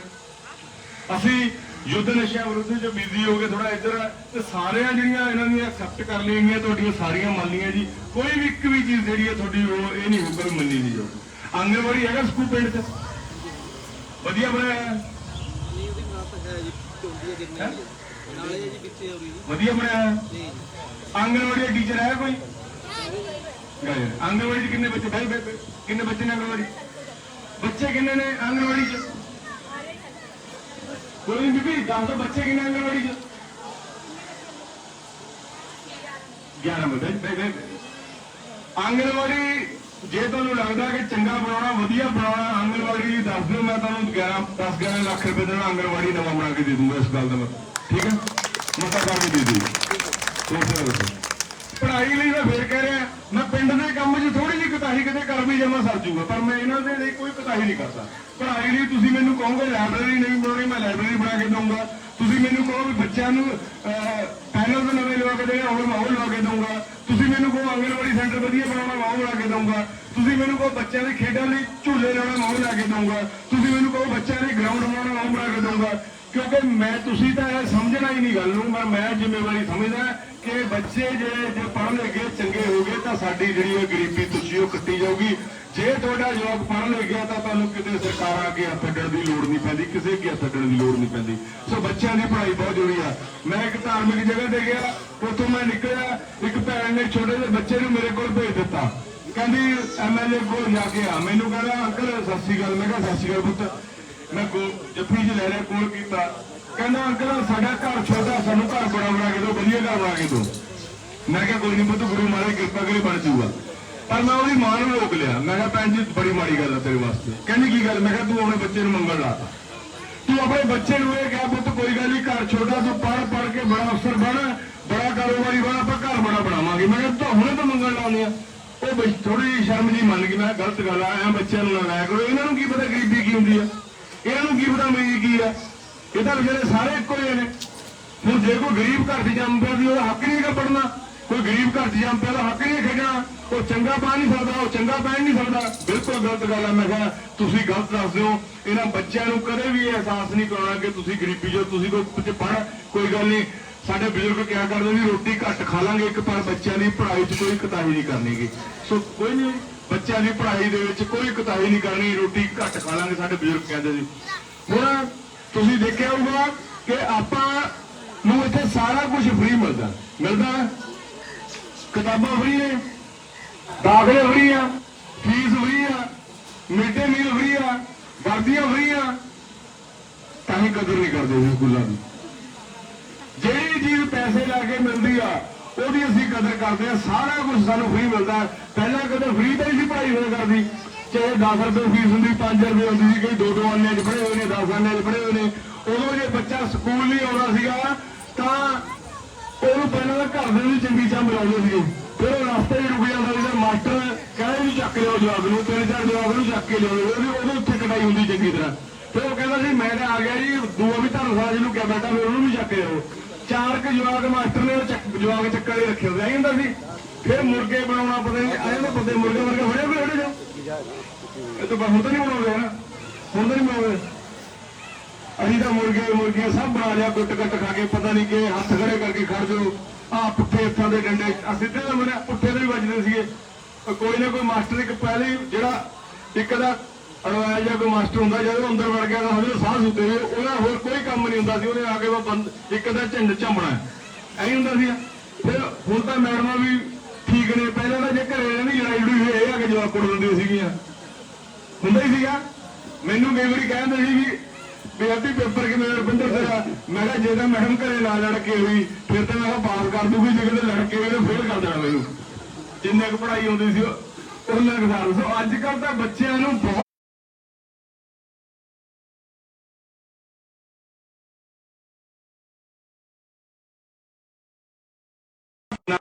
ਅਸੀਂ ਯੁੱਧ ਨਸ਼ਿਆਂ ਵਿਰੁੱਧ ਜੋ ਬਿਜ਼ੀ ਹੋ ਗਏ ਥੋੜਾ ਇੱਧਰ ਆ, ਤੇ ਸਾਰਿਆਂ ਜਿਹੜੀਆਂ ਇਹਨਾਂ ਦੀਆਂ ਐਕਸੈਪਟ ਕਰ ਲਈਆਂ ਗਈਆਂ ਤੁਹਾਡੀਆਂ ਸਾਰੀਆਂ ਮੰਨ ਲਈਆਂ ਜੀ। ਕੋਈ ਵੀ ਇੱਕ ਵੀ ਚੀਜ਼ ਜਿਹੜੀ ਹੈ ਤੁਹਾਡੀ ਉਹ ਇਹ ਨਹੀਂ ਹੋਊਗਾ ਮੰਨੀ ਨਹੀਂ ਜਾਊਗੀ। ਆਂਗਣਵਾੜੀ ਹੈਗਾ ਸਕੂਲ ਪਿੰਡ 'ਚ? ਵਧੀਆ ਬਣਾਇਆ ਵਧੀਆ ਬਣਾਇਆ ਹੈ? ਆਂਗਣਵਾੜੀ ਦਾ ਟੀਚਰ ਹੈ ਕੋਈ? ਗਾਇ ਆਂਗਣਵਾੜੀ 'ਚ ਕਿੰਨੇ ਬੱਚੇ? ਭਾਈ ਭਾਈ ਕਿੰਨੇ ਬੱਚੇ ਨੇ ਆਂਗਣਵਾੜੀ ਬੱਚੇ ਕਿੰਨੇ ਨੇ ਆਂਗਣਵਾੜੀ 'ਚ? ਕੋਈ ਨਹੀਂ ਬੀਬੀ, ਦੱਸ ਦਿਓ ਬੱਚੇ ਕਿੰਨੇ ਆਂਗਣਵਾੜੀ 'ਚ? 11 ਬੱਚੇ ਬੇ ਬੇ ਜੇ ਤੁਹਾਨੂੰ ਲੱਗਦਾ ਕਿ ਚੰਗਾ ਬਣਾਉਣਾ, ਵਧੀਆ ਬਣਾਉਣਾ, ਆਂਗਣਵਾੜੀ ਦੱਸ ਦਿਓ, ਮੈਂ ਤੁਹਾਨੂੰ 11 10 11 ਲੱਖ ਰੁਪਏ ਦੇਣਾ, ਆਂਗਣਵਾੜੀ ਨਵਾਂ ਬਣਾ ਕੇ ਦੇ ਦੂੰਗਾ ਇਸ ਗੱਲ ਦਾ ਮੈਂ ਠੀਕ ਹੈ? ਮਤਾ ਕਰਕੇ ਦੇ ਦਿਓ। ਪੜ੍ਹਾਈ ਲਈ ਮੈਂ ਫੇਰ ਕਹਿ ਰਿਹਾ, ਮੈਂ ਪਿੰਡ ਦੇ ਕੰਮ 'ਚ ਕੁਤਾਹੀ ਕਿਤੇ ਕਰ ਵੀ ਜਾਵਾਂ, ਸਰ ਜੂਗਾ। ਪਰ ਮੈਂ ਇਹਨਾਂ ਦੇ ਲਈ ਕੋਈ ਕੁਤਾਹੀ ਨਹੀਂ ਕਰਦਾ। ਪੜ੍ਹਾਈ ਲਈ ਤੁਸੀਂ ਮੈਨੂੰ ਕਹੋਗੇ ਲਾਇਬ੍ਰੇਰੀ ਨਹੀਂ ਬਣਾਉਣੀ, ਮੈਂ ਲਾਇਬ੍ਰੇਰੀ ਬਣਾ ਕੇ ਦਊਂਗਾ। ਤੁਸੀਂ ਮੈਨੂੰ ਕਹੋ ਵੀ ਬੱਚਿਆਂ ਨੂੰ ਪੈਨਲ ਦੇ ਨਵੇਂ ਲਵਾ ਕੇ ਦੇਣਾ ਹੋਰ ਮੈਂ ਉਹ ਲਵਾ ਕੇ ਦਊਂਗਾ। ਤੁਸੀਂ ਮੈਨੂੰ ਕਹੋ ਆਂਗਣਵਾੜੀ ਸੈਂਟਰ ਵਧੀਆ ਬਣਾਉਣਾ ਮੈਂ ਉਹ ਬਣਾ ਕੇ ਦਊਂਗਾ। ਤੁਸੀਂ ਮੈਨੂੰ ਕਹੋ ਬੱਚਿਆਂ ਦੇ ਖੇਡਾਂ ਲਈ ਝੂਲੇ ਲਾਉਣਾ ਮੈਂ ਉਹ ਲਾ ਕੇ ਦਊਂਗਾ। ਤੁਸੀਂ ਮੈਨੂੰ ਕਹੋ ਬੱਚਿਆਂ ਲਈ ਗਰਾਊਂਡ ਬਣਾਉਣਾ ਮੈਂ ਉਹ ਬਣਾ ਕੇ ਦਊਂਗਾ। ਕਿਉਂਕਿ ਮੈਂ ਤੁਸੀਂ ਤਾਂ ਇਹ ਸਮਝਣਾ ਹੀ ਨਹੀਂ ਗੱਲ ਨੂੰ ਪਰ ਮੈਂ ਜ਼ਿੰਮੇਵਾਰੀ ਸਮਝਦਾ ਕਿ ਬੱਚੇ ਜਿਹੜੇ ਜੇ ਪੜ੍ਹ ਲਿਖੇ ਚੰਗੇ ਹੋ ਗਏ ਤਾਂ ਸਾਡੀ ਜਿਹੜੀ ਉਹ ਗਰੀਬੀ ਤੁਸੀਂ ਉਹ ਕੱਟੀ ਜਾਊਗੀ। ਜੇ ਤੁਹਾਡਾ ਜਵਾਬ ਪੜ੍ਹ ਲਿਖ ਗਿਆ ਤਾਂ ਤੁਹਾਨੂੰ ਕਿਤੇ ਸਰਕਾਰਾਂ ਆ ਹੱਥ ਅੱਡਣ ਦੀ ਲੋੜ ਨਹੀਂ ਪੈਂਦੀ, ਕਿਸੇ ਕੀ ਹੱਥ ਅੱਡਣ ਦੀ ਲੋੜ ਨਹੀਂ ਪੈਂਦੀ। ਸੋ ਬੱਚਿਆਂ ਦੀ ਪੜ੍ਹਾਈ ਬਹੁਤ ਜ਼ਰੂਰੀ ਆ। ਮੈਂ ਇੱਕ ਧਾਰਮਿਕ ਜਗ੍ਹਾ ਤੇ ਗਿਆ, ਉੱਥੋਂ ਮੈਂ ਨਿਕਲਿਆ, ਇੱਕ ਭੈਣ ਨੇ ਛੋਟੇ ਜਿਹੇ ਬੱਚੇ ਨੂੰ ਮੇਰੇ ਕੋਲ ਭੇਜ ਦਿੱਤਾ। ਕਹਿੰਦੀ ਐਮਐਲਏ ਕੋਲ ਜਾ ਕੇ ਆ। ਮੈਨੂੰ ਕਹਿੰਦਾ, ਅੰਕਲ, ਸਤਿ ਸ਼੍ਰੀ ਅਕਾਲ। ਮੈਂ ਕਿਹਾ, ਸਤਿ ਸ਼੍ਰੀ ਅਕਾਲ ਪੁੱਤ। ਮੈਂ ਕੋ ਜੱਫੀ ਚ ਲੈ ਲਿਆ ਕੋਲ ਕੀਤਾ। ਕਹਿੰਦਾ, ਅੰਕਲ ਸਾਡਾ ਘਰ ਛੋਟਾ, ਸਾਨੂੰ ਘਰ ਬੜਾ ਬਣਾ ਕੇ ਦਿਓ, ਵਧੀਆ ਘਰ ਬਣਾ ਕੇ ਦਿਓ। ਮੈਂ ਕਿਹਾ, ਕੋਈ ਨਹੀਂ ਪੁੱਤ, ਗੁਰੂ ਮਹਾਰਾਜ ਕਿਰਪਾ ਕਰੇ ਬਣ ਜਾਊਗਾ। ਪਰ ਮੈਂ ਉਹਦੀ ਮਾਂ ਨੂੰ ਰੋਕ ਲਿਆ। ਮੈਂ ਕਿਹਾ, ਭੈਣ ਜੀ, ਬੜੀ ਮਾੜੀ ਗੱਲ ਆ ਤੇਰੇ ਵਾਸਤੇ। ਕਹਿੰਦੀ, ਕੀ ਗੱਲ? ਮੈਂ ਕਿਹਾ, ਤੂੰ ਆਪਣੇ ਬੱਚੇ ਨੂੰ ਮੰਗਣ ਲਾਤਾ। ਤੂੰ ਆਪਣੇ ਬੱਚੇ ਨੂੰ ਇਹ ਕਿਹਾ, ਪੁੱਤ, ਕੋਈ ਗੱਲ ਨਹੀਂ, ਘਰ ਛੋਟਾ, ਤੂੰ ਪੜ੍ਹ ਪੜ੍ਹ ਕੇ ਬੜਾ ਅਫਸਰ ਬਣ, ਬੜਾ ਕਾਰੋਬਾਰੀ ਬਣ, ਆਪਾਂ ਘਰ ਬੜਾ ਬਣਾਵਾਂਗੇ। ਮੈਂ ਕਿਹਾ, ਤੂੰ ਹੁਣੇ ਤਾਂ ਮੰਗਣ ਲਾਉਂਦੇ ਆ। ਉਹ ਥੋੜੀ ਜਿਹੀ ਸ਼ਰਮ ਜੀ ਮੰਨ ਗਈ। ਮੈਂ ਗਲਤ ਗੱਲ ਆ, ਐ ਬੱਚਿਆਂ ਨੂੰ ਨਾ ਲਾਇਆ ਕਰੋ। ਇਹਨਾਂ ਨੂੰ ਕੀ ਪਤਾ ਗਰੀਬੀ ਕੀ ਹੁੰਦੀ ਆ? ਇਹਨਾਂ ਨੂੰ ਕੀ ਪਤਾ ਅਮੀਰੀ ਕੀ ਆ? ਇਹ ਤਾਂ ਵਿਚਾਰੇ ਸਾਰੇ ਇੱਕੋ ਜਿਹੇ ਨੇ। ਹੁਣ ਜੇ ਕੋਈ ਗਰੀਬ ਘਰ 'ਚ ਜੰਮ ਪਿਆ ਉਹਦਾ ਹੱਕ ਨਹੀਂ ਹੈਗਾ ਕੋਈ ਗਰੀਬ ਘਰ 'ਚ ਜੰਮ ਪਿਆ, ਉਹਦਾ ਹੱਕ ਨਹੀਂ ਖੇਡਣਾ। ਉਹ ਚੰਗਾ ਪਾ ਨਹੀਂ ਸਕਦਾ, ਉਹ ਚੰਗਾ ਪੈ ਨਹੀਂ ਸਕਦਾ। ਬਿਲਕੁਲ ਗਲਤ ਗੱਲ ਹੈ ਮੈਂ ਕਿਹਾ, ਤੁਸੀਂ ਗਲਤ ਦੱਸਦੇ ਹੋ ਇਹਨਾਂ ਬੱਚਿਆਂ ਨੂੰ ਕਦੇ ਵੀ ਅਹਿਸਾਸ ਨਹੀਂ ਕਰਾਉਣਾ ਕਿ ਤੁਸੀਂ ਗਰੀਬੀ ਜੋ ਤੁਸੀਂ ਕੋਈ ਪੜ ਕੋਈ ਗੱਲ ਨਹੀਂ। ਸਾਡੇ ਬਜ਼ੁਰਗ ਕਿਹਾ ਕਰਦੇ ਵੀ ਰੋਟੀ ਘੱਟ ਖਾ ਲਾਂਗੇ ਇੱਕ ਪਰ ਬੱਚਿਆਂ ਦੀ ਪੜ੍ਹਾਈ 'ਚ ਕੋਈ ਕਤਾਹੀ ਨਹੀਂ ਕਰਨੀਗੀ। ਸੋ ਕੋਈ ਨਹੀਂ। ਬੱਚਿਆਂ ਦੀ ਪੜ੍ਹਾਈ ਦੇ ਵਿੱਚ ਕੋਈ ਕਤਾਹੀ ਨਹੀਂ ਕਰਨੀ, ਰੋਟੀ ਘੱਟ ਖਾ ਲਾਂਗੇ ਸਾਡੇ ਬਜ਼ੁਰਗ ਕਹਿੰਦੇ ਸੀ ਹੁਣ ਤੁਸੀਂ ਦੇਖਿਆ ਹੋਊਗਾ ਕਿ ਆਪਾਂ ਨੂੰ ਇੱਥੇ ਸਾਰਾ ਕੁਝ ਫ੍ਰੀ ਮਿਲਦਾ। ਮਿਲਦਾ ਹੈ? ਕਿਤਾਬਾਂ ਫ੍ਰੀ ਨੇ, ਦਾਖਲੇ ਫ੍ਰੀ ਆ ਫੀਸ ਫ੍ਰੀ ਆ, ਮਿਡਡੇ ਮੀਲ ਫ੍ਰੀ ਆ, ਵਰਦੀਆਂ ਫ੍ਰੀ ਆ। ਤਾਂ ਹੀ ਕਦਰ ਨਹੀਂ ਕਰਦੇ ਸਕੂਲਾਂ ਦੀ। ਜਿਹੜੀ ਚੀਜ਼ ਪੈਸੇ ਲਾ ਕੇ ਮਿਲਦੀ ਆ ਉਹਦੀ ਅਸੀਂ ਕਦਰ ਕਰਦੇ ਆ ਸਾਰਾ ਕੁਝ ਸਾਨੂੰ ਫ੍ਰੀ ਮਿਲਦਾ ਪਹਿਲਾਂ ਕਦੇ ਫ੍ਰੀ ਤਾਂ ਨਹੀਂ ਸੀ ਪੜ੍ਹਾਈ ਹੋਇਆ ਕਰਦੀ। ਚਾਹੇ 10 ਰੁਪਏ ਫੀਸ ਹੁੰਦੀ 5 ਰੁਪਏ ਹੁੰਦੀ ਸੀ, ਕਈ ਦੋ ਦੋ ਆਨੇ ਚ ਪੜ੍ਹੇ ਹੋਏ ਨੇ 10 ਆਨੇ ਚ ਪੜ੍ਹੇ ਹੋਏ ਨੇ। ਉਦੋਂ ਜੇ ਬੱਚਾ ਸਕੂਲ ਨਹੀਂ ਆਉਂਦਾ ਸੀਗਾ, ਤਾਂ ਉਹਨੂੰ ਪਹਿਲਾਂ ਤਾਂ ਘਰ ਦੇ ਵੀ ਚੰਗੀ ਚਾਹ ਬੁਲਾਉਂਦੇ ਸੀਗੇ। ਫਿਰ ਉਹ ਰਸਤੇ 'ਚ ਰੁਕ ਜਾਂਦਾ ਸੀ ਤੇ ਮਾਸਟਰ ਕਹਿੰਦੇ ਵੀ ਚੱਕ ਲਿਓ ਜਵਾਬ ਨੂੰ, ਤਿੰਨ ਚਾਰ ਜਵਾਬ ਨੂੰ ਚੱਕ ਕੇ ਲਿਆਉਂਦੇ ਉਹਦੀ ਉਦੋਂ ਉੱਥੇ ਕਟਾਈ ਹੁੰਦੀ ਚੰਗੀ ਤਰ੍ਹਾਂ। ਫਿਰ ਉਹ ਕਹਿੰਦਾ ਸੀ, ਮੈਂ ਤਾਂ ਆ ਗਿਆ ਜੀ, ਦੂਆ ਵੀ ਧਰਮਸ਼ਾਲਾ ਜਿਹਨੂੰ ਕਿਹਾ ਬੈਠਾ, ਫਿਰ ਉਹਨੂੰ ਵੀ ਚੱਕ ਲਿਓ ਚਾਰ ਕੁ ਜਵਾਬ ਮਾਸਟਰ ਨੇ ਉਹ ਚੱਕ ਜਵਾਬ ਲਈ ਰੱਖੇ ਹੁੰਦੇ ਐਂ ਸੀ। ਫਿਰ ਮੁਰਗੇ ਬਣਾਉਣਾ ਪਤਾ ਨਹੀਂ, ਆਏ ਨਾ ਪਤਾ ਮੁਰਗੇ ਵਰਗੇ ਹੋਣੇ ਕੋਈ ਹੋਣੇ ਜੋ ਇਹ ਤਾਂ ਹੁਣ ਤਾਂ ਨਹੀਂ ਬਣਾਉਂਦੇ ਨਾ ਹੁਣ ਤਾਂ ਨਹੀਂ ਬਣਾਉਂਦੇ। ਅਸੀਂ ਤਾਂ ਮੁਰਗੇ, ਮੁਰਗੀਆਂ ਸਭ ਬਣਾ ਲਿਆ, ਗੁੱਟ ਕੱਟ ਖਾ ਕੇ, ਪਤਾ ਨਹੀਂ ਕਿ ਹੱਥ ਖੜੇ ਕਰਕੇ ਖੜ ਜਾਓ। ਆ ਪੁੱਠੇ ਹੱਥਾਂ ਦੇ ਡੰਡੇ ਆ ਸਿੱਧੇ ਤਾਂ ਮਨੇ ਪੁੱਠੇ ਦੇ ਵੀ ਵੱਜਦੇ ਸੀਗੇ। ਕੋਈ ਨਾ ਕੋਈ ਮਾਸਟਰ ਇੱਕ ਪਹਿਲੇ ਜਿਹੜਾ ਇੱਕ ਦਾ ਅੜਵਾਇਆ ਜਾਂ ਕੋਈ ਮਾਸਟਰ ਹੁੰਦਾ ਜਦੋਂ ਅੰਦਰ ਵੜ ਗਿਆ, ਤਾਂ ਹਜੇ ਸਾਹ ਸੁੱਤੇ ਹੋਏ, ਉਹਦਾ ਹੋਰ ਕੋਈ ਕੰਮ ਨਹੀਂ ਹੁੰਦਾ ਸੀ, ਉਹਨੇ ਆ ਕੇ ਬਸ ਇੱਕ ਦਾ ਝੰਡ ਝੰਬਣਾ ਐਂ ਹੁੰਦਾ ਸੀ। ਫਿਰ ਹੁਣ ਤਾਂ ਮੈਡਮਾਂ ਵੀ ਠੀਕ ਨੇ, ਪਹਿਲਾਂ ਤਾਂ ਜੇ ਘਰੇ ਰਹਿੰਦੀ, ਲੜਾਈ ਲੜੀ ਹੋਈ, ਇਹ ਆ ਕੇ ਜਵਾਬ ਕੋੜ ਦਿੰਦੀਆਂ ਸੀਗੀਆਂ। ਹੁੰਦਾ ਹੀ ਸੀਗਾ। ਮੈਨੂੰ ਕਈ ਵਾਰੀ ਕਹਿੰਦੇ ਸੀ ਵੀ ਵੀ ਅੱਧੀ ਪੇਪਰ ਕਿਵੇਂ ਰਵਿੰਦਰ ਤੇਰਾ? ਮੈਂ ਕਿਹਾ, ਜੇ ਤਾਂ ਮੈਡਮ ਘਰੇ ਨਾ ਲੜ ਕੇ ਹੋਈ, ਫਿਰ ਤਾਂ ਮੈਂ ਕਿਹਾ, ਪਾਸ ਕਰ ਦੂਗੀ, ਜੇ ਕਿਤੇ ਲੜ ਕੇ ਹੋਈ ਤਾਂ ਫੇਲ ਕਰ ਦੇਣਾ ਮੈਨੂੰ। ਜਿੰਨੇ ਕੁ ਪੜ੍ਹਾਈ ਆਉਂਦੀ ਸੀ, ਉਹ- ਉਹਨਾਂ ਕੁ ਸਾਲ ਸੋ ਅੱਜ ਕੱਲ ਤਾਂ ਬੱਚਿਆਂ ਨੂੰ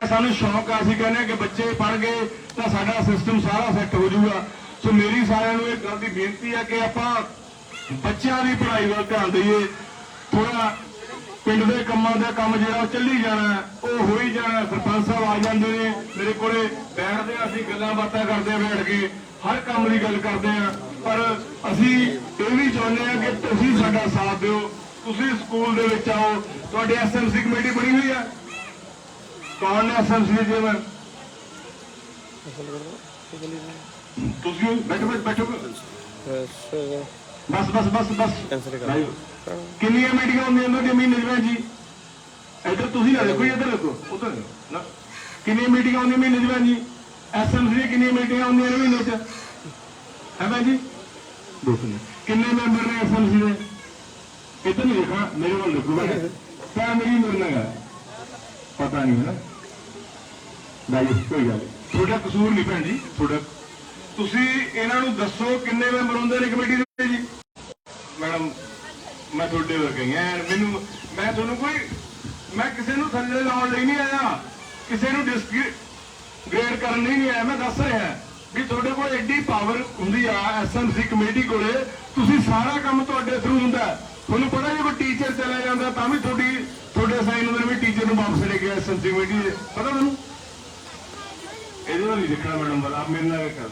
ਸਾਨੂੰ ਸ਼ੌਂਕ ਆ ਅਸੀਂ ਕਹਿੰਦੇ ਹਾਂ ਕਿ ਬੱਚੇ ਪੜ੍ਹ ਗਏ ਤਾਂ ਸਾਡਾ ਸਿਸਟਮ ਸਾਰਾ ਸੈੱਟ ਹੋ ਜਾਊਗਾ। ਸੋ ਮੇਰੀ ਸਾਰਿਆਂ ਨੂੰ ਇਹ ਗੱਲ ਦੀ ਬੇਨਤੀ ਹੈ ਕਿ ਆਪਾਂ ਬੱਚਿਆਂ ਦੀ ਪੜ੍ਹਾਈ ਵੱਲ ਧਿਆਨ ਦਈਏ। ਥੋੜਾ ਪਿੰਡ ਦੇ ਕੰਮਾਂ ਦਾ ਕੰਮ ਜਿਹੜਾ ਉਹ ਚੱਲੀ ਜਾਣਾ ਉਹ ਹੋ ਹੀ ਜਾਣਾ। ਸਰਪੰਚ ਸਾਹਿਬ ਆ ਜਾਂਦੇ ਨੇ ਮੇਰੇ ਕੋਲੇ ਬੈਠਦੇ ਹਾਂ, ਅਸੀਂ ਗੱਲਾਂ ਬਾਤਾਂ ਕਰਦੇ ਹਾਂ ਬੈਠ ਕੇ ਹਰ ਕੰਮ ਦੀ ਗੱਲ ਕਰਦੇ ਆ। ਪਰ ਅਸੀਂ ਇਹ ਵੀ ਚਾਹੁੰਦੇ ਆ ਕਿ ਤੁਸੀਂ ਸਾਡਾ ਸਾਥ ਦਿਓ। ਤੁਸੀਂ ਸਕੂਲ ਦੇ ਵਿੱਚ ਆਓ। ਤੁਹਾਡੀ ਐਸਐਮਸੀ ਕਮੇਟੀ ਬਣੀ ਹੋਈ ਹੈ ਕੌਣ ਨੇ ਐਸਐਮਸੀ ਦੇ ਮੈਂ? ਤੁਸੀਂ ਬੈਠੋ ਬੈਠੋ ਬੈਠੋ। ਬਸ ਬਸ ਬਸ ਬਸ। ਭਾਈ, ਕਿੰਨੀਆਂ ਮੀਟਿੰਗਾਂ ਹੁੰਦੀਆਂ ਨੇ ਤੁਹਾਡੀਆਂ ਮਹੀਨੇ ਵਿੱਚ ਜੀ? ਇੱਧਰ ਤੁਸੀਂ ਨਾ ਦੇਖੋ ਇੱਧਰ ਦੇਖੋ। ਉੱਧਰ ਨਾ। ਕਿੰਨੀਆਂ ਮੀਟਿੰਗਾਂ ਹੁੰਦੀਆਂ ਮਹੀਨੇ ਵਿੱਚ ਜੀ? ਐਸਐਮਸੀ ਕਿੰਨੀਆਂ ਮੀਟਿੰਗਾਂ ਹੁੰਦੀਆਂ ਨੇ ਮਹੀਨੇ ਚ? ਹੈ ਭੈਣ ਜੀ? ਦੋ ਕਿੰਨੇ ਮੈਂਬਰ ਨੇ ਐਸਐਮਸੀ ਦੇ? ਇੱਧਰ ਨਹੀਂ ਦੇਖਣਾ ਮੇਰੇ ਵੱਲ ਦੇਖੋ। ਭੈਣ ਫੈਮਿਲੀ ਮੇਰੇ ਪਤਾ ਨਹੀਂ ਹੈ ਨਾ। ਬਾਈ ਕੋਈ ਗੱਲ ਤੁਹਾਡਾ ਕਸੂਰ ਨਹੀਂ ਭੈਣ ਜੀ, ਤੁਹਾਡਾ। ਤੁਸੀਂ ਇਹਨਾਂ ਨੂੰ ਦੱਸੋ ਕਿੰਨੇ ਮੈਂਬਰ ਹੁੰਦੇ ਨੇ ਕਮੇਟੀ ਦੇ ਜੀ? ਮੈਡਮ, ਮੈਂ ਤੁਹਾਡੇ ਵਰਗਾ ਹੀ ਹਾਂ ਮੈਨੂੰ, ਮੈਂ ਤੁਹਾਨੂੰ ਕੋਈ, ਮੈਂ ਕਿਸੇ ਨੂੰ ਥੱਲੇ ਲਾਉਣ ਲਈ ਨਹੀਂ ਆਇਆ। ਕਿਸੇ ਨੂੰ ਡਿਸਗ੍ਰੇਡ ਕਰਨ ਲਈ ਨਹੀਂ ਆਇਆ। ਮੈਂ ਦੱਸ ਰਿਹਾ ਵੀ ਤੁਹਾਡੇ ਕੋਲ ਐਡੀ ਪਾਵਰ ਹੁੰਦੀ ਆ ਐਸਐਮਸੀ ਕਮੇਟੀ ਕੋਲੇ। ਤੁਸੀਂ ਸਾਰਾ ਕੰਮ ਤੁਹਾਡੇ ਥਰੂ ਹੁੰਦਾ ਤੁਹਾਨੂੰ ਪਤਾ ਜੇ ਕੋਈ ਟੀਚਰ ਚਲਾ ਜਾਂਦਾ ਤਾਂ ਵੀ ਤੁਹਾਡੀ ਤੁਹਾਡੇ ਅਸਾਈਨਮੈਂਟ ਵੀ ਟੀਚਰ ਨੂੰ ਵਾਪਸ ਲੈ ਕੇ ਐਸਐਮਸੀ ਕਮੇਟੀ ਦੇ। ਪਤਾ ਤੁਹਾਨੂੰ? ਇਹਦੇ ਨਾਲ ਨਹੀਂ ਦੇਖਣਾ ਮੈਡਮ ਵਾਲਾ, ਮੇਰੇ ਨਾਲ ਕਰ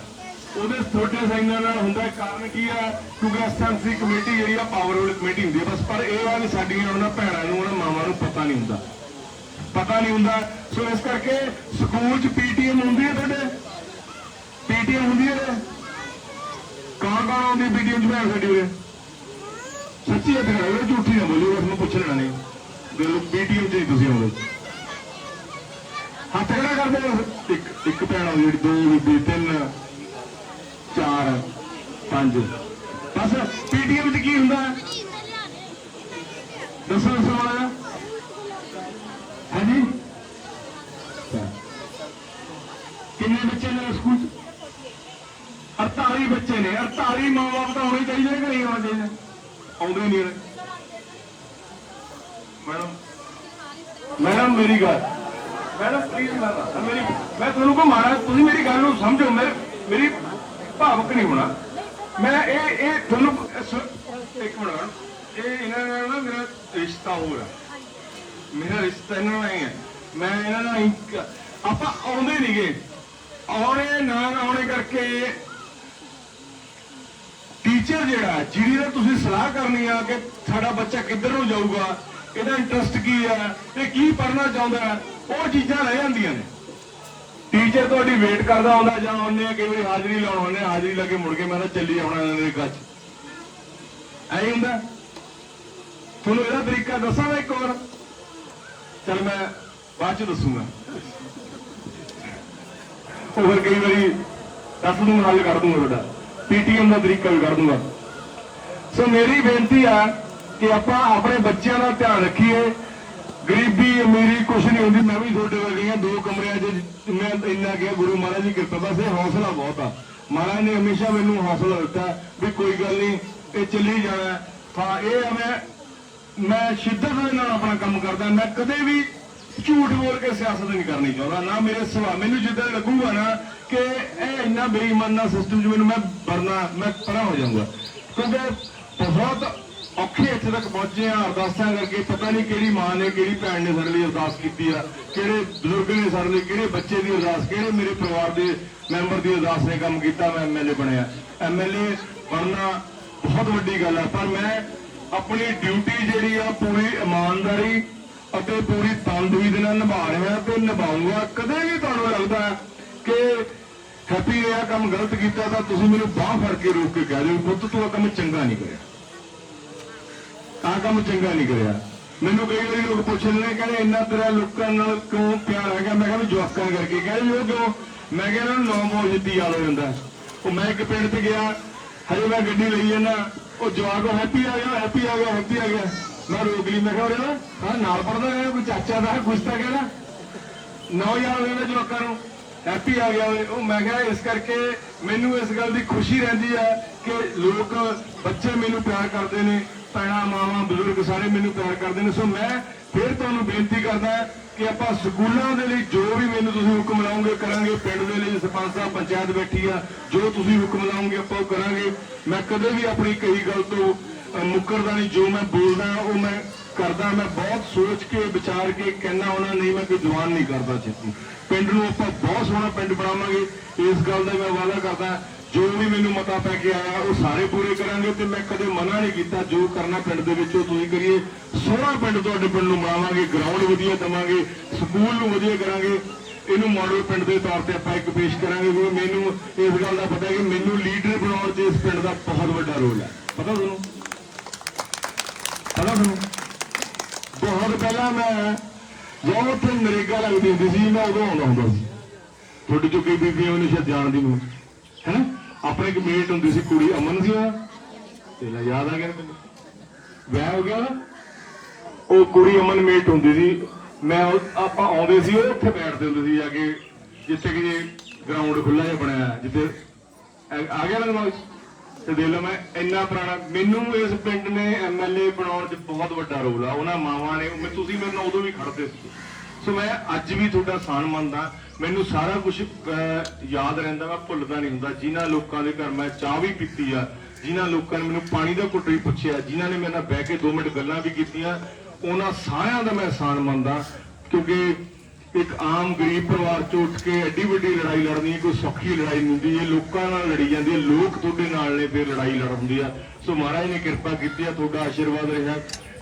ਉਹਦੇ ਤੁਹਾਡੇ ਸਾਈਨਾਂ ਨਾਲ ਹੁੰਦਾ ਕਾਰਨ ਕੀ ਆ ਕਿਉਂਕਿ ਐਸਐਮਸੀ ਕਮੇਟੀ ਜਿਹੜੀ ਆ ਪਾਵਰਫੁਲ ਕਮੇਟੀ ਹੁੰਦੀ ਹੈ ਬਸ ਪਰ ਇਹ ਆ ਵੀ ਸਾਡੀਆਂ ਉਹਨਾਂ ਭੈਣਾਂ ਨੂੰ, ਉਹਨਾਂ ਮਾਵਾਂ ਨੂੰ ਪਤਾ ਨਹੀਂ ਹੁੰਦਾ। ਪਤਾ ਨਹੀਂ ਹੁੰਦਾ। ਸੋ ਇਸ ਕਰਕੇ ਸਕੂਲ 'ਚ ਪੀਟੀਐਮ ਹੁੰਦੀ ਹੈ ਤੁਹਾਡੇ? ਪੀਟੀਐਮ ਹੁੰਦੀ ਹੈ ਕੌਣ ਕੌਣ ਆਉਂਦੀ ਪੀਟੀਐਮ 'ਚ ਭੈਣ ਸਾਡੀ ਉਰੇ? ਸੱਚੀ ਹੱਥ ਕਰਾਓ ਝੂਠੀ ਨਾ ਬੋਲਿਓ ਬਸ ਮੈਂ ਪੁੱਛ ਲੈਣਾ ਨਹੀਂ। ਬਿਲਕੁਲ, ਪੀਟੀਐਮ 'ਚ ਨਹੀਂ ਤੁਸੀਂ ਆਉਂਦੇ ਹੱਥ ਖੜਾ ਕਰਦੇ ਹੋ? ਇੱਕ ਇੱਕ ਭੈਣ ਆਉਂਦੀ ਜਿਹੜੀ ਦੋ ਬੀਬੀ ਤਿੰਨ, ਚਾਰ, ਪੰਜ। ਬਸ, ਪੀਟੀਐਮ 'ਚ ਕੀ ਹੁੰਦਾ? ਦੱਸੋ ਦੱਸੋ ਹਾਂਜੀ? ਕਿੰਨੇ ਬੱਚੇ ਨੇ ਸਕੂਲ 'ਚ? 48 ਬੱਚੇ ਨੇ। 48 ਮਾਂ-ਬਾਪ ਤਾਂ ਹੋਣੇ ਚਾਹੀਦੇ ਨੇ ਕਿ ਨਹੀਂ ਹੋਣੇ ਚਾਹੀਦੇ ਆਉਂਦੇ ਨਹੀਂ ਨੇ। ਮੈਡਮ ਮੈਡਮ, ਮੇਰੀ ਗੱਲ। ਮੈਡਮ ਪਲੀਜ਼ ਮੈਡਮ ਮੇਰੀ ਮੈਂ ਤੁਹਾਨੂੰ ਕੋ ਮਾਰਾ ਤੁਸੀਂ ਮੇਰੀ ਗੱਲ ਨੂੰ ਸਮਝੋ, ਮੈਂ ਮੇਰੀ ਭਾਵਕ ਨਹੀਂ ਹੋਣਾ। ਮੈਂ ਇਹ ਇਹ ਤੁਹਾਨੂੰ ਇੱਕ ਮਿੰਟ ਇਹ ਇਹਨਾਂ ਨਾਲ ਨਾ ਮੇਰਾ ਰਿਸ਼ਤਾ ਹੋ ਰਿਹਾ ਮੇਰਾ ਰਿਸ਼ਤਾ ਇਹਨਾਂ ਨਾਲ ਹੀ ਹੈ ਮੈਂ ਇਹਨਾਂ ਨਾਲ ਆਪਾਂ ਆਉਂਦੇ ਨਹੀਂਗੇ ਆਉਣੇ, ਨਾ ਆਉਣੇ ਕਰਕੇ ਟੀਚਰ ਜਿਹੜਾ ਜਿਹਦੀ ਨਾਲ ਤੁਸੀਂ ਸਲਾਹ ਕਰਨੀ ਆ ਕਿ ਸਾਡਾ ਬੱਚਾ ਕਿੱਧਰ ਨੂੰ ਜਾਊਗਾ, ਇਹਦਾ ਇੰਟਰਸਟ ਕੀ ਹੈ ਇਹ ਕੀ ਪੜ੍ਹਨਾ ਚਾਹੁੰਦਾ ਉਹ ਚੀਜ਼ਾਂ ਰਹਿ ਜਾਂਦੀਆਂ ਨੇ। ਟੀਚਰ ਤੁਹਾਡੀ ਵੇਟ ਕਰਦਾ ਹੁੰਦਾ ਜਾਂ ਉਹਨੇ ਕਈ ਵਾਰੀ ਹਾਜ਼ਰੀ ਲਾਉਣ ਹੁੰਦੇ ਹਾਜ਼ਰੀ ਲਾ ਕੇ ਮੁੜ ਕੇ ਮੈਂ ਤਾਂ ਚੱਲੀ ਆਉਣਾ ਇਹਨਾਂ ਦੇ ਗੱਜ ਐਂ ਹੀ ਹੁੰਦਾ। ਤੁਹਾਨੂੰ ਇਹਦਾ ਤਰੀਕਾ ਦੱਸਾਂ ਮੈਂ ਇੱਕ ਵਾਰ। ਚਲ ਮੈਂ ਬਾਅਦ ਚ ਦੱਸੂਗਾ। ਹੋਰ ਕਈ ਵਾਰੀ ਦੱਸ ਦੂੰ ਹੱਲ ਕਰ ਦੂੰਗਾ ਤੁਹਾਡਾ। ਪੀਟੀਐਮ ਦਾ ਤਰੀਕਾ ਵੀ ਕਰ ਦੂੰਗਾ। ਸੋ ਮੇਰੀ ਬੇਨਤੀ ਆ ਕਿ ਆਪਾਂ ਆਪਣੇ ਬੱਚਿਆਂ ਦਾ ਧਿਆਨ ਰੱਖੀਏ। ਗਰੀਬੀ ਅਮੀਰੀ ਕੁਛ ਨਹੀਂ ਹੁੰਦੀ, ਮੈਂ ਵੀ ਤੁਹਾਡੇ ਵਰਗੀ ਹਾਂ ਦੋ ਕਮਰਿਆਂ 'ਚ ਮੈਂ ਇੰਨਾ ਕਿਹਾ, ਗੁਰੂ ਮਹਾਰਾਜ ਦੀ ਕਿਰਪਾ, ਬਸ ਇਹ ਹੌਸਲਾ ਬਹੁਤ ਆ। ਮਹਾਰਾਜ ਨੇ ਹਮੇਸ਼ਾ ਮੈਨੂੰ ਹੌਸਲਾ ਦਿੱਤਾ ਵੀ ਕੋਈ ਗੱਲ ਨਹੀਂ, ਇਹ ਚੱਲੀ ਜਾਣਾ। ਹੈ। ਹਾਂ ਇਹ ਆ ਮੈਂ ਮੈਂ ਸ਼ਿੱਦਤ ਦੇ ਨਾਲ ਆਪਣਾ ਕੰਮ ਕਰਦਾ, ਮੈਂ ਕਦੇ ਵੀ ਝੂਠ ਬੋਲ ਕੇ ਸਿਆਸਤ ਨਹੀਂ ਕਰਨੀ ਚਾਹੁੰਦਾ, ਨਾ ਮੇਰੇ ਸੁਭਾਅ। ਮੈਨੂੰ ਜਿੱਦਾਂ ਲੱਗੂਗਾ ਨਾ ਕਿ ਇਹ ਇੰਨਾ ਬੇਈਮਾਨਾ ਸਿਸਟਮ 'ਚ ਮੈਨੂੰ ਮੈਂ ਵਰਨਾ, ਮੈਂ ਪਰਾਂ ਹੋ ਜਾਊਂਗਾ। ਕਿਉਂਕਿ ਬਹੁਤ ਔਖੇ ਇੱਥੇ ਤੱਕ ਪਹੁੰਚੇ ਆ, ਅਰਦਾਸਾਂ ਕਰਕੇ ਪਤਾ ਨਹੀਂ ਕਿਹੜੀ ਮਾਂ ਨੇ, ਕਿਹੜੀ ਭੈਣ ਨੇ ਸਾਡੇ ਲਈ ਅਰਦਾਸ ਕੀਤੀ ਆ, ਕਿਹੜੇ ਬਜ਼ੁਰਗ ਨੇ ਸਾਡੇ ਲਈ, ਕਿਹੜੇ ਬੱਚੇ ਦੀ ਅਰਦਾਸ, ਕਿਹੜੇ ਮੇਰੇ ਪਰਿਵਾਰ ਦੇ ਮੈਂਬਰ ਦੀ ਅਰਦਾਸ ਨੇ ਕੰਮ ਕੀਤਾ, ਮੈਂ ਐਮਐਲਏ ਬਣਿਆ। ਐਮਐਲਏ ਬਣਨਾ ਬਹੁਤ ਵੱਡੀ ਗੱਲ ਆ, ਪਰ ਮੈਂ ਆਪਣੀ ਡਿਊਟੀ ਜਿਹੜੀ ਆ, ਪੂਰੀ ਇਮਾਨਦਾਰੀ ਅਤੇ ਪੂਰੀ ਤਨਦੇਹੀ ਦੇ ਨਾਲ ਨਿਭਾ ਰਿਹਾ ਤੇ ਨਿਭਾਉਂਗਾ ਕਦੇ ਵੀ ਤੁਹਾਨੂੰ ਲੱਗਦਾ ਕਿ ਹੈਪੀ ਨੇ ਇਹ ਕੰਮ ਗਲਤ ਕੀਤਾ, ਤਾਂ ਤੁਸੀਂ ਮੈਨੂੰ ਬਾਹ ਫੜ ਕੇ ਰੋਕ ਕੇ ਕਹਿ ਦਿਓ, ਪੁੱਤ ਤੂੰ ਇਹ ਕੰਮ ਚੰਗਾ ਨਹੀਂ ਕਰਿਆ। ਆਹ ਕੰਮ ਚੰਗਾ ਨਹੀਂ ਕਰਿਆ। ਮੈਨੂੰ ਕਈ ਵਾਰੀ ਲੋਕ ਪੁੱਛਦੇ ਨੇ, ਕਹਿੰਦੇ ਇੰਨਾ ਤੇਰਾ ਲੋਕਾਂ ਨਾਲ ਕਿਉਂ ਪਿਆਰ ਹੈਗਾ? ਮੈਂ ਕਿਹਾ ਜਵਾਕਾਂ ਕਰਕੇ। ਕਹਿੰਦੇ ਉਹ ਕਿਉਂ? ਮੈਂ ਕਿਹਾ ਇਹਨਾਂ ਨੂੰ ਨੌ ਮੋਹ ਜਿੱਤੀ ਯਾਦ ਹੋ ਜਾਂਦਾ। ਉਹ ਮੈਂ ਇੱਕ ਪਿੰਡ ਤੇ ਗਿਆ, ਹਜੇ ਮੈਂ ਗੱਡੀ ਲਈ ਜਾਂਦਾ। ਉਹ ਜਵਾਕ ਹੈਪੀ ਆ ਗਿਆ ਹੈਪੀ ਆ ਗਿਆ ਹੈਪੀ ਆ ਗਿਆ। ਮੈਂ ਰੋਕ ਲਈ, ਮੈਂ ਕਿਹਾ ਉਹਦੇ ਨਾਲ ਹਾਂ ਨਾਲ ਪੜਦਾ ਹੈ ਕੋਈ ਚਾਚਾ ਦਾ, ਕੁਛ ਤਾਂ ਕਹਿੰਦਾ ਨੌ ਯਾਰ ਹੋ ਜਾਂਦਾ ਜਵਾਕਾਂ ਨੂੰ। ਹੈਪੀ ਆ ਗਿਆ ਉਹ ਮੈਂ ਕਿਹਾ ਇਸ ਕਰਕੇ ਮੈਨੂੰ ਇਸ ਗੱਲ ਦੀ ਖੁਸ਼ੀ ਰਹਿੰਦੀ ਹੈ ਕਿ ਲੋਕ ਬੱਚੇ ਮੈਨੂੰ ਪਿਆਰ ਕਰਦੇ ਨੇ। ਭੈਣਾਂ, ਮਾਵਾਂ, ਬਜ਼ੁਰਗ ਸਾਰੇ ਮੈਨੂੰ ਪਿਆਰ ਕਰਦੇ ਨੇ। ਸੋ ਮੈਂ ਫਿਰ ਤੁਹਾਨੂੰ ਬੇਨਤੀ ਕਰਦਾ ਕਿ ਆਪਾਂ ਸਕੂਲਾਂ ਦੇ ਲਈ ਜੋ ਵੀ ਮੈਨੂੰ ਤੁਸੀਂ ਹੁਕਮ ਲਾਓਗੇ, ਕਰਾਂਗੇ। ਪਿੰਡ ਦੇ ਲਈ ਸਰਪੰਚ ਸਾਹਿਬ, ਪੰਚਾਇਤ ਬੈਠੀ ਆ। ਜੋ ਤੁਸੀਂ ਹੁਕਮ ਲਾਓਗੇ, ਆਪਾਂ ਉਹ ਕਰਾਂਗੇ। ਮੈਂ ਕਦੇ ਵੀ ਆਪਣੀ ਕਹੀ ਗੱਲ ਤੋਂ ਮੁੱਕਰਦਾ ਨਹੀਂ। ਜੋ ਮੈਂ ਬੋਲਦਾ, ਉਹ ਮੈਂ ਕਰਦਾ। ਮੈਂ ਬਹੁਤ ਸੋਚ ਕੇ, ਵਿਚਾਰ ਕੇ ਕਹਿਣਾ ਉਹਨਾਂ ਨਹੀਂ ਮੈਂ ਕੋਈ ਜਵਾਨ ਨਹੀਂ ਕਰਦਾ ਛੇਤੀ। ਪਿੰਡ ਨੂੰ ਆਪਾਂ ਬਹੁਤ ਸੋਹਣਾ ਪਿੰਡ ਬਣਾਵਾਂਗੇ। ਇਸ ਗੱਲ ਦਾ ਮੈਂ ਵਾਅਦਾ ਕਰਦਾ। ਜੋ ਵੀ ਮੈਨੂੰ ਮਤਾ ਪੈ ਕੇ ਆਇਆ, ਉਹ ਸਾਰੇ ਪੂਰੇ ਕਰਾਂਗੇ ਤੇ ਮੈਂ ਕਦੇ ਮਨਾ ਨਹੀਂ ਕੀਤਾ। ਜੋ ਕਰਨਾ ਪਿੰਡ ਦੇ ਵਿੱਚ, ਉਹ ਤੁਸੀਂ ਕਰੀਏ। ਸੋਹਣਾ ਪਿੰਡ ਤੁਹਾਡੇ ਪਿੰਡ ਨੂੰ ਬਣਾਵਾਂਗੇ ਗਰਾਊਂਡ ਵਧੀਆ ਦਵਾਂਗੇ, ਸਕੂਲ ਨੂੰ ਵਧੀਆ ਕਰਾਂਗੇ। ਇਹਨੂੰ ਮਾਡਲ ਪਿੰਡ ਦੇ ਤੌਰ ਤੇ ਆਪਾਂ ਇੱਕ ਪੇਸ਼ ਕਰਾਂਗੇ ਕਿਉਂਕਿ ਮੈਨੂੰ, ਇਸ ਗੱਲ ਦਾ ਪਤਾ ਹੈ ਕਿ ਮੈਨੂੰ ਲੀਡਰ ਬਣਾਉਣ 'ਚ ਇਸ ਪਿੰਡ ਦਾ ਬਹੁਤ ਵੱਡਾ ਰੋਲ ਹੈ। ਪਤਾ ਤੁਹਾਨੂੰ? ਪਤਾ ਤੁਹਾਨੂੰ? ਬਹੁਤ ਪਹਿਲਾਂ ਮੈਂ ਜਦੋਂ ਉੱਥੇ ਨਰੇਗਾ ਲੱਗਦੀ ਹੁੰਦੀ ਸੀ, ਮੈਂ ਉਦੋਂ ਆਉਂਦਾ ਹੁੰਦਾ ਸੀ। ਤੁਹਾਡੀ ਚੋਂ ਕਈ ਬੀਬੀਆਂ ਮੈਨੂੰ ਸ਼ਾਇਦ ਜਾਣਦੀ ਨੂੰ ਹੈ ਆਪਣੇ ਇੱਕ ਮੇਟ ਹੁੰਦੀ ਸੀ, ਕੁੜੀ ਅਮਨ ਸੀ ਉਹ। ਤੇ ਲੈ ਯਾਦ ਆ ਗਿਆ ਮੈਨੂੰ। ਵਿਆਹ ਹੋ ਗਿਆ ਉਹ ਕੁੜੀ ਅਮਨ ਮੇਟ ਹੁੰਦੀ ਸੀ। ਮੈਂ ਆਪਾਂ ਆਉਂਦੇ ਸੀ, ਉਹ ਉੱਥੇ ਬੈਠਦੇ ਹੁੰਦੇ ਸੀ ਜਾ ਕੇ, ਜਿੱਥੇ ਕਿ ਜੇ ਗਰਾਊਂਡ ਖੁੱਲਾ ਜਿਹਾ ਬਣਿਆ ਜਿੱਥੇ ਆ- ਗਿਆ ਨਾ ਦਿਮਾਗ ਤੇ ਦੇਖ ਲਓ ਮੈਂ, ਇੰਨਾ ਪੁਰਾਣਾ, ਮੈਨੂੰ ਇਸ ਪਿੰਡ ਨੇ ਐਮਐਲਏ ਬਣਾਉਣ 'ਚ ਬਹੁਤ ਵੱਡਾ ਰੋਲ ਆ। ਉਹਨਾਂ ਮਾਵਾਂ ਨੇ ਤੁਸੀਂ ਮੇਰੇ ਨਾਲ ਉਦੋਂ ਵੀ ਖੜਦੇ ਸੀ। ਸੋ ਮੈਂ ਅੱਜ ਵੀ ਤੁਹਾਡਾ ਸਾਨ ਮੰਨਦਾ, ਮੈਨੂੰ ਸਾਰਾ ਕੁਝ ਯਾਦ ਰਹਿੰਦਾ ਮੈਂ ਭੁੱਲਦਾ ਨਹੀਂ ਹੁੰਦਾ। ਜਿਨ੍ਹਾਂ ਲੋਕਾਂ ਦੇ ਘਰ ਮੈਂ ਚਾਹ ਵੀ ਪੀਤੀ ਆ, ਜਿਨ੍ਹਾਂ ਲੋਕਾਂ ਨੇ ਮੈਨੂੰ ਪਾਣੀ ਦਾ ਘੁੱਟ ਵੀ ਪੁੱਛਿਆ, ਜਿਨ੍ਹਾਂ ਨੇ ਮੇਰੇ ਨਾਲ ਬਹਿ ਕੇ 2 ਮਿੰਟ ਗੱਲਾਂ ਵੀ ਕੀਤੀਆਂ, ਉਹਨਾਂ ਸਾਰਿਆਂ ਦਾ ਮੈਂ ਸਾਨ ਮੰਨਦਾ, ਕਿਉਂਕਿ ਇੱਕ ਆਮ ਗਰੀਬ ਪਰਿਵਾਰ ਚੋਂ ਉੱਠ ਕੇ ਐਡੀ ਵੱਡੀ ਲੜਾਈ ਲੜਨੀ, ਕੋਈ ਸੌਖੀ ਲੜਾਈ ਨਹੀਂ ਹੁੰਦੀ। ਇਹ ਲੋਕਾਂ ਨਾਲ ਲੜੀ ਜਾਂਦੀ ਹੈ, ਲੋਕ ਤੁਹਾਡੇ ਨਾਲ ਨੇ, ਫਿਰ ਲੜਾਈ ਲੜ ਹੁੰਦੀ ਆ। ਸੋ ਮਹਾਰਾਜ ਨੇ ਕਿਰਪਾ ਕੀਤੀ ਆ, ਤੁਹਾਡਾ ਆਸ਼ੀਰਵਾਦ ਰਿਹਾ,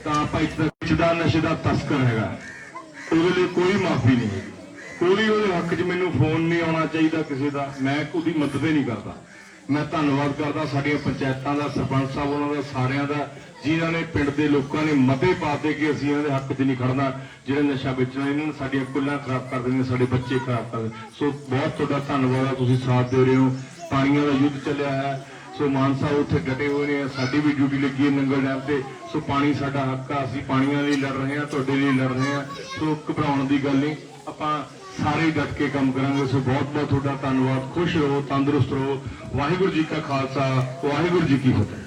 ਤਾਂ ਆਪਾਂ ਇੱਥੇ ਦਾ ਨਸ਼ੇ ਦਾ ਤਸਕਰ ਹੈਗਾ। ਉਹਦੇ ਲਈ ਕੋਈ ਮਾਫੀ ਨਹੀਂ ਹੈਗੀ। ਕੋਈ ਉਹਦੇ ਹੱਕ 'ਚ ਮੈਨੂੰ ਫੋਨ ਨਹੀਂ ਆਉਣਾ ਚਾਹੀਦਾ ਕਿਸੇ ਦਾ। ਮੈਂ ਉਹਦੀ ਮਦਦ ਹੀ ਨਹੀਂ ਕਰਦਾ। ਮੈਂ ਧੰਨਵਾਦ ਕਰਦਾ ਸਾਡੀਆਂ ਪੰਚਾਇਤਾਂ ਦਾ, ਸਰਪੰਚ ਸਾਹਿਬ ਉਹਨਾਂ ਦਾ, ਸਾਰਿਆਂ ਦਾ, ਜਿਨ੍ਹਾਂ ਨੇ ਪਿੰਡ ਦੇ ਲੋਕਾਂ ਨੇ ਮਤੇ ਪਾਤੇ ਕਿ ਅਸੀਂ ਇਹਨਾਂ ਦੇ ਹੱਕ 'ਚ ਨਹੀਂ ਖੜਨਾ। ਜਿਹੜੇ ਨਸ਼ਾ ਵੇਚਣਾ, ਇਹਨਾਂ ਨੇ ਸਾਡੀਆਂ ਕੁੱਲਾਂ ਖਰਾਬ ਕਰ ਦਿੰਦੇ ਨੇ ਸਾਡੇ ਬੱਚੇ ਖਰਾਬ ਕਰ ਦਿੰਦੇ ਸੋ ਬਹੁਤ ਤੁਹਾਡਾ ਧੰਨਵਾਦ ਆ, ਤੁਸੀਂ ਸਾਥ ਦੇ ਰਹੇ ਹੋ। ਪਾਣੀਆਂ ਦਾ ਯੁੱਧ ਚੱਲਿਆ ਹੈ। ਸੋ ਮਾਨਸਾ ਉੱਥੇ ਡਟੇ ਹੋਏ ਨੇ, ਸਾਡੀ ਵੀ ਡਿਊਟੀ ਲੱਗੀ ਹੈ ਨੰਗਲ ਡੈਮ ਤੇ। ਸੋ ਪਾਣੀ ਸਾਡਾ ਹੱਕ ਆ, ਅਸੀਂ ਪਾਣੀਆਂ ਲਈ ਲੜ ਰਹੇ ਹਾਂ, ਤੁਹਾਡੇ ਲਈ ਲੜ ਰਹੇ ਹਾਂ। ਸੋ ਘਬਰਾਉਣ ਦੀ ਗੱਲ ਨਹੀਂ, ਆਪਾਂ ਸਾਰੇ ਡਟ ਕੇ ਕੰਮ ਕਰਾਂਗੇ। ਸੋ ਬਹੁਤ ਬਹੁਤ ਤੁਹਾਡਾ ਧੰਨਵਾਦ, ਖੁਸ਼ ਰਹੋ, ਤੰਦਰੁਸਤ ਰਹੋ। ਵਾਹਿਗੁਰੂ ਜੀ ਕਾ ਖਾਲਸਾ, ਵਾਹਿਗੁਰੂ ਜੀ ਕੀ ਫਤਿਹ।